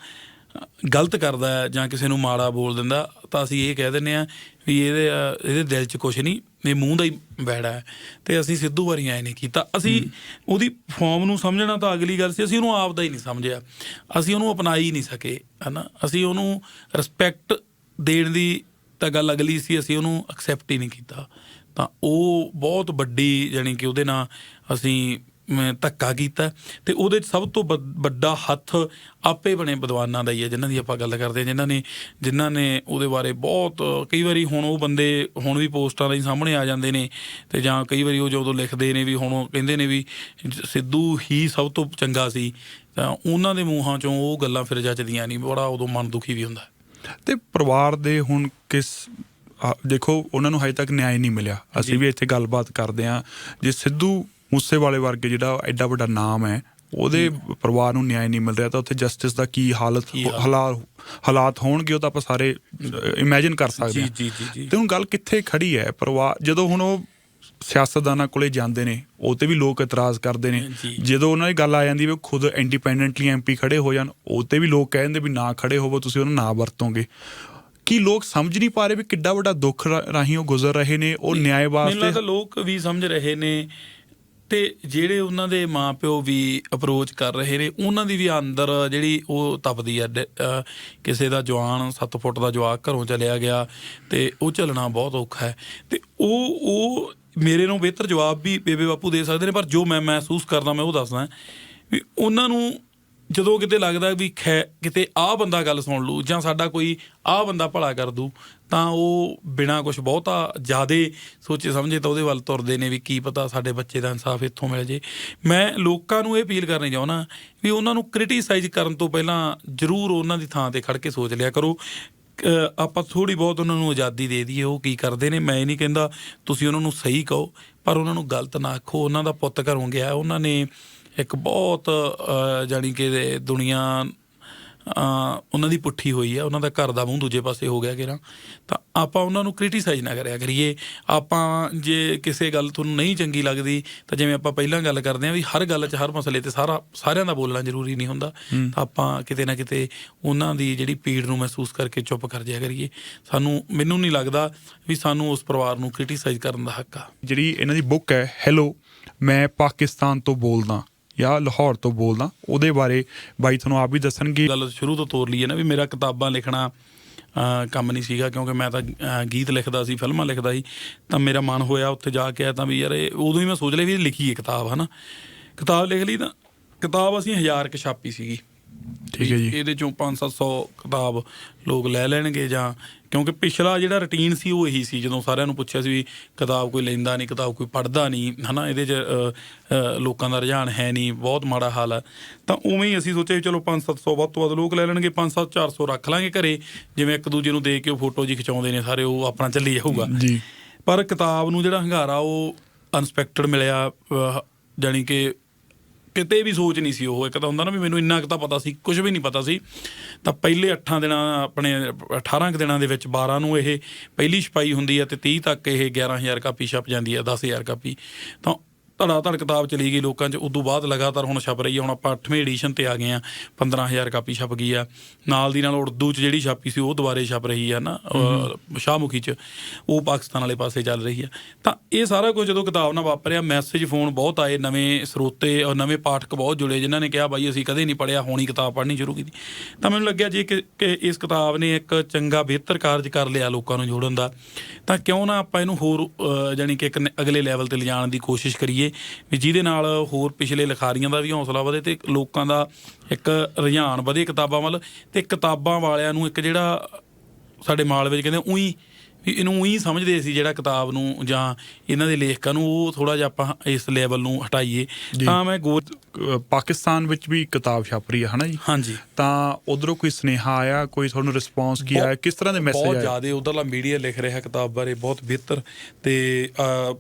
ਗਲਤ ਕਰਦਾ ਹੈ ਜਾਂ ਕਿਸੇ ਨੂੰ ਮਾੜਾ ਬੋਲ ਦਿੰਦਾ ਤਾਂ ਅਸੀਂ ਇਹ ਕਹਿ ਦਿੰਦੇ ਆ ਵੀ ਇਹਦੇ ਇਹਦੇ ਦਿਲ 'ਚ ਕੁਝ ਨਹੀਂ ਇਹ ਮੂੰਹ ਦਾ ਹੀ ਬੈੜਾ ਹੈ। ਤੇ ਅਸੀਂ ਸਿੱਧੂ ਵਾਰੀ ਐ ਨਹੀਂ ਕੀਤਾ। ਅਸੀਂ ਉਹਦੀ ਫਾਰਮ ਨੂੰ ਸਮਝਣਾ ਤਾਂ ਅਗਲੀ ਗੱਲ ਸੀ ਅਸੀਂ ਉਹਨੂੰ ਆਪ ਦਾ ਹੀ ਨਹੀਂ ਸਮਝਿਆ। ਅਸੀਂ ਉਹਨੂੰ ਅਪਣਾ ਹੀ ਨਹੀਂ ਸਕੇ ਹਨਾ? ਅਸੀਂ ਉਹਨੂੰ ਰਿਸਪੈਕਟ ਦੇਣ ਦੀ ਤਾਂ ਗੱਲ ਅਗਲੀ ਸੀ ਅਸੀਂ ਉਹਨੂੰ ਐਕਸੈਪਟ ਹੀ ਨਹੀਂ ਕੀਤਾ। ਤਾਂ ਉਹ ਬਹੁਤ ਵੱਡੀ ਜਾਣੀ ਕਿ ਉਹਦੇ ਨਾਲ ਅਸੀਂ ਧੱਕਾ ਕੀਤਾ ਤੇ ਉਹਦੇ 'ਚ ਸਭ ਤੋਂ ਵੱਡ- ਹੱਥ ਆਪੇ ਬਣੇ ਵਿਦਵਾਨਾਂ ਦਾ ਹੀ ਹੈ ਜਿਨ੍ਹਾਂ ਦੀ ਆਪਾਂ ਗੱਲ ਕਰਦੇ ਹਾਂ ਜਿਨ੍ਹਾਂ ਨੇ ਜਿਨ੍ਹਾਂ ਨੇ ਉਹਦੇ ਬਾਰੇ ਬਹੁਤ ਕਈ ਵਾਰੀ ਹੁਣ ਉਹ ਬੰਦੇ ਹੁਣ ਵੀ ਪੋਸਟਾਂ ਰਾਹੀਂ ਸਾਹਮਣੇ ਆ ਜਾਂਦੇ ਨੇ ਤੇ ਜਾਂ ਕਈ ਵਾਰੀ ਉਹ ਜਦੋਂ ਲਿਖਦੇ ਨੇ ਵੀ ਹੁਣ ਉਹ ਕਹਿੰਦੇ ਨੇ ਵੀ ਸਿੱਧੂ ਹੀ ਸਭ ਤੋਂ ਚੰਗਾ ਸੀ ਤਾਂ ਉਹਨਾਂ ਦੇ ਮੂੰਹਾਂ 'ਚੋਂ ਉਹ ਗੱਲਾਂ ਫਿਰ ਜੱਜਦੀਆਂ ਨਹੀਂ ਬੜਾ ਉਦੋਂ ਮਨ ਦੁਖੀ ਵੀ ਹੁੰਦਾ। ਤੇ ਪਰਿਵਾਰ ਦੇ ਹੁਣ ਕਿਸ ਆ, ਦੇਖੋ ਉਹਨਾਂ ਨੂੰ ਹਜੇ ਤੱਕ ਨਿਆਂ ਨਹੀਂ ਮਿਲਿਆ। ਅਸੀਂ ਵੀ ਇੱਥੇ ਗੱਲਬਾਤ ਕਰਦੇ ਹਾਂ ਜੇ ਸਿੱਧੂ ਮੂਸੇਵਾਲੇ ਵਰਗੇ ਜਿਹੜਾ ਐਡਾ ਵੱਡਾ ਨਾਮ ਹੈ ਉਹਦੇ ਪਰਿਵਾਰ ਨੂੰ ਨਿਆਂ ਨਹੀਂ ਮਿਲ ਰਿਹਾ ਤਾਂ ਉੱਥੇ ਜਸਟਿਸ ਦਾ ਕੀ ਹਾਲਤ ਹਾਲਤ? ਹੋਣਗੇ ਉਹ ਤਾਂ ਆਪਾਂ ਸਾਰੇ ਇਮੇਜਿਨ ਕਰ ਸਕਦੇ ਹਾਂ। ਜੀ ਜੀ ਜੀ। ਤੇ ਹੁਣ ਗੱਲ ਕਿੱਥੇ ਖੜੀ ਹੈ? ਪਰਿਵਾਰ ਜਦੋਂ ਹੁਣ ਉਹ ਸਿਆਸਤਦਾਨਾਂ ਕੋਲੇ ਜਾਂਦੇ ਨੇ ਉਹ ਤੇ ਵੀ ਲੋਕ ਇਤਰਾਜ਼ ਕਰਦੇ ਨੇ। ਜਦੋਂ ਉਹਨਾਂ ਦੀ ਗੱਲ ਆ ਜਾਂਦੀ ਵੀ ਖੁਦ ਇੰਡੀਪੈਂਡੈਂਟਲੀ ਐਮਪੀ ਖੜੇ ਹੋ ਜਾਣ ਉਹ ਤੇ ਵੀ ਲੋਕ ਕਹਿੰਦੇ ਵੀ ਨਾ ਖੜੇ ਹੋਵੋ ਤੁਸੀਂ ਉਹਨੂੰ ਨਾ ਵਰਤੋਗੇ। ਕੀ ਲੋਕ ਸਮਝ ਨਹੀਂ ਪਾ ਰਹੇ ਵੀ ਕਿੱਡਾ ਵੱਡਾ ਦੁੱਖ ਰਾਹੀਂ ਉਹ ਗੁਜ਼ਰ ਰਹੇ ਨੇ ਉਹ ਨਿਆਂ ਮੈਨੂੰ ਵਾਸਤੇ ਲੱਗਦਾ ਲੋਕ ਵੀ ਸਮਝ ਰਹੇ ਨੇ ਤੇ ਜਿਹੜੇ ਉਹਨਾਂ ਦੇ ਮਾਪਿਓ ਵੀ ਅਪਰੋਚ ਕਰ ਰਹੇ ਨੇ, ਉਹਨਾਂ ਦੀ ਵੀ ਅੰਦਰ ਜਿਹੜੀ ਉਹ ਤਪਦੀ ਆ, ਡ- ਕਿਸੇ ਦਾ ਜਵਾਨ 7 ਫੁੱਟ ਦਾ ਜਵਾਕ ਘਰੋਂ ਚਲਿਆ ਗਿਆ ਤੇ ਉਹ ਚੱਲਣਾ ਬਹੁਤ ਔਖਾ ਹੈ। ਤੇ ਉਹ ਉਹ ਮੇਰੇ ਨੂੰ ਬਿਹਤਰ ਜਵਾਬ ਵੀ ਬੇਬੇ ਬਾਪੂ ਦੇ ਸਕਦੇ ਨੇ, ਪਰ ਜੋ ਮੈਂ ਮਹਿਸੂਸ ਕਰਦਾ ਮੈਂ ਉਹ ਦੱਸਦਾ। ਵੀ ਉਹਨਾਂ ਨੂੰ ਜਦੋਂ ਕਿਤੇ ਲੱਗਦਾ ਵੀ ਖੈ ਕਿਤੇ ਆਹ ਬੰਦਾ ਗੱਲ ਸੁਣ ਲੂ ਜਾਂ ਸਾਡਾ ਕੋਈ ਆਹ ਬੰਦਾ ਭਲਾ ਕਰ ਦੂ ਤਾਂ ਉਹ ਬਿਨਾ ਕੁਝ ਬਹੁਤਾ ਜ਼ਿਆਦੇ ਸੋਚੇ ਸਮਝੇ ਤਾਂ ਉਹਦੇ ਵੱਲ ਤੁਰਦੇ ਨੇ ਵੀ ਕੀ ਪਤਾ ਸਾਡੇ ਬੱਚੇ ਦਾ ਇਨਸਾਫ ਇੱਥੋਂ ਮਿਲ ਜੇ। ਮੈਂ ਲੋਕਾਂ ਨੂੰ ਇਹ ਅਪੀਲ ਕਰਨੀ ਚਾਹੁੰਦਾ ਵੀ ਉਹਨਾਂ ਨੂੰ ਕ੍ਰਿਟੀਸਾਈਜ਼ ਕਰਨ ਤੋਂ ਪਹਿਲਾਂ ਜ਼ਰੂਰ ਉਹਨਾਂ ਦੀ ਥਾਂ ਤੇ ਖੜ ਕੇ ਸੋਚ ਲਿਆ ਕਰੋ। ਆਪਾਂ ਥੋੜੀ ਬਹੁਤ ਉਹਨਾਂ ਨੂੰ ਆਜ਼ਾਦੀ ਦੇ ਦਈਏ, ਉਹ ਕੀ ਕਰਦੇ ਨੇ, ਮੈਂ ਇਹ ਨਹੀਂ ਕਹਿੰਦਾ ਤੁਸੀਂ ਉਹਨਾਂ ਨੂੰ ਸਹੀ ਕਹੋ, ਪਰ ਉਹਨਾਂ ਨੂੰ ਗਲਤ ਨਾ ਆਖੋ, ਉਹਨਾਂ ਦਾ ਪੁੱਤ ਘਰੋਂ ਗਿਆ, ਉਹਨਾਂ ਨੇ ਇੱਕ ਬਹੁਤ ਜਾਣੀ ਕਿ ਦੁਨੀਆ ਉਹਨਾਂ ਦੀ ਪੁੱਠੀ ਹੋਈ ਆ ਉਹਨਾਂ ਦਾ ਘਰ ਦਾ ਮੂੰਹ ਦੂਜੇ ਪਾਸੇ ਹੋ ਗਿਆ ਕਿਰਾ ਤਾਂ ਆਪਾਂ ਉਹਨਾਂ ਨੂੰ ਕ੍ਰਿਟੀਸਾਈਜ਼ ਨਾ ਕਰਿਆ ਕਰੀਏ। ਆਪਾਂ ਜੇ ਕਿਸੇ ਗੱਲ ਤੁਹਾਨੂੰ ਨਹੀਂ ਚੰਗੀ ਲੱਗਦੀ ਤਾਂ ਜਿਵੇਂ ਆਪਾਂ ਪਹਿਲਾਂ ਗੱਲ ਕਰਦੇ ਆਂ ਵੀ ਹਰ ਗੱਲ 'ਚ ਹਰ ਮਸਲੇ ਤੇ ਸਾਰਾ ਸਾਰਿਆਂ ਦਾ ਬੋਲਣਾ ਜ਼ਰੂਰੀ ਨਹੀਂ ਹੁੰਦਾ। ਤਾਂ ਆਪਾਂ ਕਿਤੇ ਨਾ ਕਿਤੇ ਉਹਨਾਂ ਦੀ ਜਿਹੜੀ ਪੀੜ ਨੂੰ ਮਹਿਸੂਸ ਕਰਕੇ ਚੁੱਪ ਕਰ ਜਾਇਆ ਕਰੀਏ। ਸਾਨੂੰ ਮੈਨੂੰ ਨਹੀਂ ਲੱਗਦਾ ਵੀ ਸਾਨੂੰ ਉਸ ਪਰਿਵਾਰ ਨੂੰ ਕ੍ਰਿਟੀਸਾਈਜ਼ ਕਰਨ ਦਾ ਹੱਕ ਆ। ਜਿਹੜੀ ਇਹਨਾਂ ਦੀ ਬੁੱਕ ਹੈ ਹੈਲੋ ਮੈਂ ਪਾਕਿਸਤਾਨ ਤੋਂ ਬੋਲਦਾ। ਜਾਂ ਲਾਹੌਰ ਤੋਂ ਬੋਲਦਾ, ਉਹਦੇ ਬਾਰੇ ਬਾਈ ਤੁਹਾਨੂੰ ਆਪ ਵੀ ਦੱਸਣਗੇ। ਗੱਲ ਸ਼ੁਰੂ ਤੋਂ ਤੋਰ ਲਈ ਹੈ ਨਾ ਵੀ ਮੇਰਾ ਕਿਤਾਬਾਂ ਲਿਖਣਾ ਕੰਮ ਨਹੀਂ ਸੀਗਾ, ਕਿਉਂਕਿ ਮੈਂ ਤਾਂ ਗੀਤ ਲਿਖਦਾ ਸੀ, ਫਿਲਮਾਂ ਲਿਖਦਾ ਸੀ, ਤਾਂ ਮੇਰਾ ਮਨ ਹੋਇਆ ਉੱਥੇ ਜਾ ਕੇ ਆ ਤਾਂ ਵੀ ਯਾਰ ਇਹ ਉਦੋਂ ਹੀ ਮੈਂ ਸੋਚ ਲਿਆ ਵੀ ਲਿਖੀ ਲਿਖੀਏ ਕਿਤਾਬ, ਹਨਾ। ਕਿਤਾਬ ਲਿਖ ਲਈ ਤਾਂ ਕਿਤਾਬ ਅਸੀਂ ਹਜ਼ਾਰ ਕੁ ਛਾਪੀ ਸੀਗੀ। ਠੀਕ ਹੈ ਜੀ। ਇਹਦੇ ਚੋਂ 5-700 ਕਿਤਾਬ ਲੋਕ ਲੈ ਲੈਣਗੇ ਜਾਂ ਕਿਉਂਕਿ ਪਿਛਲਾ ਜਿਹੜਾ ਰੁਟੀਨ ਸੀ ਉਹ ਇਹੀ ਸੀ ਜਦੋਂ ਸਾਰਿਆਂ ਨੂੰ ਪੁੱਛਿਆ ਸੀ ਵੀ ਕਿਤਾਬ ਕੋਈ ਲੈਂਦਾ ਨਹੀਂ ਕਿਤਾਬ ਕੋਈ ਪੜ੍ਹਦਾ ਨਹੀਂ ਹਨਾ ਇਹਦੇ 'ਚ ਲੋਕਾਂ ਦਾ ਰੁਝਾਨ ਹੈ ਨਹੀਂ ਬਹੁਤ ਮਾੜਾ ਹਾਲ ਹੈ ਤਾਂ ਉਵੇਂ ਹੀ ਅਸੀਂ ਸੋਚਿਆ ਵੀ ਚਲੋ 5-700 ਵੱਧ ਤੋਂ ਵੱਧ ਲੋਕ ਲੈ ਲੈਣਗੇ 5-7-400 ਰੱਖ ਲਾਂਗੇ ਘਰੇ ਜਿਵੇਂ ਇੱਕ ਦੂਜੇ ਨੂੰ ਦੇਖ ਕੇ ਉਹ ਫੋਟੋ ਜੀ ਖਿਚਾਉਂਦੇ ਨੇ ਸਾਰੇ ਉਹ ਆਪਣਾ ਚੱਲੀ ਜਾਊਗਾ। ਜੀ। ਪਰ ਕਿਤਾਬ ਨੂੰ ਜਿਹੜਾ ਹੰਗਾਰਾ ਉਹ ਅਨਸਪੈਕਟਡ ਮਿਲਿਆ ਜਾਣੀ ਕਿ ਕਿਤੇ ਵੀ ਸੋਚ ਨਹੀਂ ਸੀ ਉਹ। ਇੱਕ ਤਾਂ ਹੁੰਦਾ ਨਾ ਵੀ ਮੈਨੂੰ ਇੰਨਾ ਕੁ ਤਾਂ ਪਤਾ ਸੀ ਕੁਝ ਵੀ ਨਹੀਂ ਪਤਾ ਸੀ। ਤਾਂ ਪਹਿਲੇ 8 ਦਿਨਾਂ, ਆਪਣੇ 18 ਕੁ ਦਿਨਾਂ ਦੇ ਵਿੱਚ 12 ਨੂੰ ਇਹ ਪਹਿਲੀ ਛਪਾਈ ਹੁੰਦੀ ਹੈ ਤੇ 30 ਤੱਕ ਇਹ 11000 ਕਾਪੀ ਛਪ ਜਾਂਦੀ ਹੈ 10000 ਕਾਪੀ। ਤਾਂ ਧੜਾ ਧੜ ਕਿਤਾਬ ਚਲੀ ਗਈ ਲੋਕਾਂ 'ਚ ਉਦੋਂ ਬਾਅਦ ਲਗਾਤਾਰ ਹੁਣ ਛਪ ਰਹੀ ਹੈ। ਹੁਣ ਆਪਾਂ 8ਵੇਂ ਐਡੀਸ਼ਨ ਤੇ ਆ ਗਏ ਆ 15000 ਕਾਪੀ ਛਪ ਗਈ ਆ। ਨਾਲ ਦੀ ਨਾਲ ਉਰਦੂ 'ਚ ਜਿਹੜੀ ਛਾਪੀ ਸੀ ਉਹ ਦੁਬਾਰੇ ਛਪ ਰਹੀ ਆ ਨਾ ਸ਼ਾਹਮੁਖੀ 'ਚ। ਉਹ ਪਾਕਿਸਤਾਨ ਵਾਲੇ ਪਾਸੇ ਚੱਲ ਰਹੀ ਆ। ਤਾਂ ਇਹ ਸਾਰਾ ਕੁਝ ਜਦੋਂ ਕਿਤਾਬ ਨਾਲ ਵਾਪਰਿਆ ਮੈਸੇਜ ਫੋਨ ਬਹੁਤ ਆਏ ਨਵੇਂ ਸਰੋਤੇ ਔਰ ਨਵੇਂ ਪਾਠਕ ਬਹੁਤ ਜੁੜੇ ਜਿਨ੍ਹਾਂ ਨੇ ਕਿਹਾ ਬਾਈ ਅਸੀਂ ਕਦੇ ਨਹੀਂ ਪੜਿਆ ਹੋਣੀ ਕਿਤਾਬ ਪੜ੍ਹਨੀ ਸ਼ੁਰੂ ਕੀਤੀ। ਤਾਂ ਮੈਨੂੰ ਲੱਗਿਆ ਜੇ ਕਿ ਇਸ ਕਿਤਾਬ ਨੇ ਇੱਕ ਚੰਗਾ ਬਿਹਤਰ ਕਾਰਜ ਕਰ ਲਿਆ ਲੋਕਾਂ ਨੂੰ ਜੋੜਨ ਦਾ। ਤਾਂ ਕਿਉਂ ਨਾ ਆਪਾਂ ਇਹਨੂੰ ਹੋਰ ਜਾਣੀ ਕਿ ਇੱਕ ਅਗਲੇ ਲੈਵਲ ਤੇ ਲਿਜਾਣ ਦੀ ਕੋਸ਼ਿਸ਼ ਕਰੀਏ। ਵੀ ਜਿਹਦੇ ਨਾਲ ਹੋਰ ਪਿਛਲੇ ਲਿਖਾਰੀਆਂ ਦਾ ਵੀ ਹੌਸਲਾ ਵਧੇ ਤੇ ਲੋਕਾਂ ਦਾ ਇੱਕ ਰੁਝਾਨ ਵਧੇ ਕਿਤਾਬਾਂ ਵੱਲ ਤੇ ਕਿਤਾਬਾਂ ਵਾਲਿਆਂ ਨੂੰ ਇੱਕ ਜਿਹੜਾ ਸਾਡੇ ਮਾਲ ਵਿੱਚ ਕਹਿੰਦੇ ਉਹੀ ਵੀ ਇਹਨੂੰ ਉਹੀ ਸਮਝਦੇ ਸੀ ਜਿਹੜਾ ਕਿਤਾਬ ਨੂੰ ਜਾਂ ਇਹਨਾਂ ਦੇ ਲੇਖਕਾਂ ਨੂੰ ਉਹ ਥੋੜਾ ਜਿਹਾ ਆਪਾਂ ਇਸ ਲੈਵਲ ਨੂੰ ਹਟਾਈਏ। ਤਾਂ ਮੈਂ ਗੋ ਪਾਕਿਸਤਾਨ ਵਿੱਚ ਵੀ ਕਿਤਾਬ ਛਪ ਰਹੀ ਹੈ ਹਨਾ ਜੀ? ਹਾਂਜੀ। ਤਾਂ ਉਧਰੋਂ ਕੋਈ ਸੁਨੇਹਾ ਆਇਆ ਕੋਈ ਤੁਹਾਨੂੰ ਰਿਸਪੌਂਸ ਕੀ ਆਇਆ? ਕਿਸ ਤਰ੍ਹਾਂ ਦੇ ਮੈਸੇਜ ਬਹੁਤ ਆਏ? ਜ਼ਿਆਦਾ ਉਧਰਲਾ ਮੀਡੀਆ ਲਿਖ ਰਿਹਾ ਕਿਤਾਬ ਬਾਰੇ ਬਹੁਤ ਬਿਹਤਰ। ਤੇ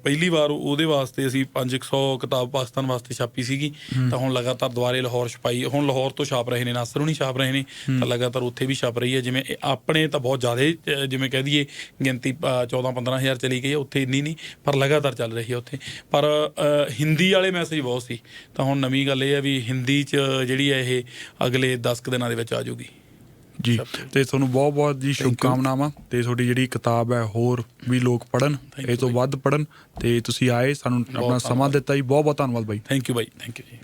ਪਹਿਲੀ ਵਾਰ ਉਹਦੇ ਵਾਸਤੇ ਅਸੀਂ 500 ਕਿਤਾਬ ਪਾਕਿਸਤਾਨ ਵਾਸਤੇ ਛਾਪੀ ਸੀਗੀ। ਤਾਂ ਹੁਣ ਲਗਾਤਾਰ ਦੁਬਾਰੇ ਲਾਹੌਰ ਛਪਾਈ ਹੁਣ ਲਾਹੌਰ ਤੋਂ ਛਾਪ ਰਹੇ ਨੇ ਨਾਸਰ ਹੁਣੀ ਛਾਪ ਰਹੇ ਨੇ। ਤਾਂ ਲਗਾਤਾਰ ਉੱਥੇ ਵੀ ਛਪ ਰਹੀ ਹੈ। ਜਿਵੇਂ ਆਪਣੇ ਤਾਂ ਬਹੁਤ ਜ਼ਿਆਦਾ ਜਿਵੇਂ ਕਹਿ ਦਈਏ ਗਿਣਤੀ 14 15000 ਚਲੀ ਗਈ ਹੈ ਉੱਥੇ ਇੰਨੀ ਨਹੀਂ ਪਰ ਲਗਾਤਾਰ ਚੱਲ ਰਹੀ ਹੈ ਉੱਥੇ। ਪਰ ਹਿੰਦੀ ਵਾਲੇ ਮੈਸੇਜ ਬਹੁਤ ਸੀ। ਤਾਂ ਹੁਣ ਨਵੀਂ ਗੱਲ ਇਹ ਹੈ ਵੀ ਹਿੰਦੀ 'ਚ ਜਿਹੜੀ ਹੈ ਇਹ ਅਗਲੇ 10 ਕੁ ਦਿਨਾਂ ਦੇ ਵਿੱਚ ਆ ਜਾਊਗੀ। ਜੀ ਤੇ। ਤੁਹਾਨੂੰ ਬਹੁਤ ਬਹੁਤ ਜੀ ਸ਼ੁਭਕਾਮਨਾਵਾਂ ਤੇ ਤੁਹਾਡੀ ਜਿਹੜੀ ਕਿਤਾਬ ਹੈ ਹੋਰ ਵੀ ਲੋਕ ਪੜਨ ਇਹ ਤੋਂ ਵੱਧ ਪੜਨ ਤੇ ਤੁਸੀਂ ਆਏ ਸਾਨੂੰ ਆਪਣਾ ਸਮਾਂ। ਦਿੱਤਾ ਜੀ ਬਹੁਤ ਬਹੁਤ ਧੰਨਵਾਦ ਬਾਈ। Thank you by thank you ਜੀ।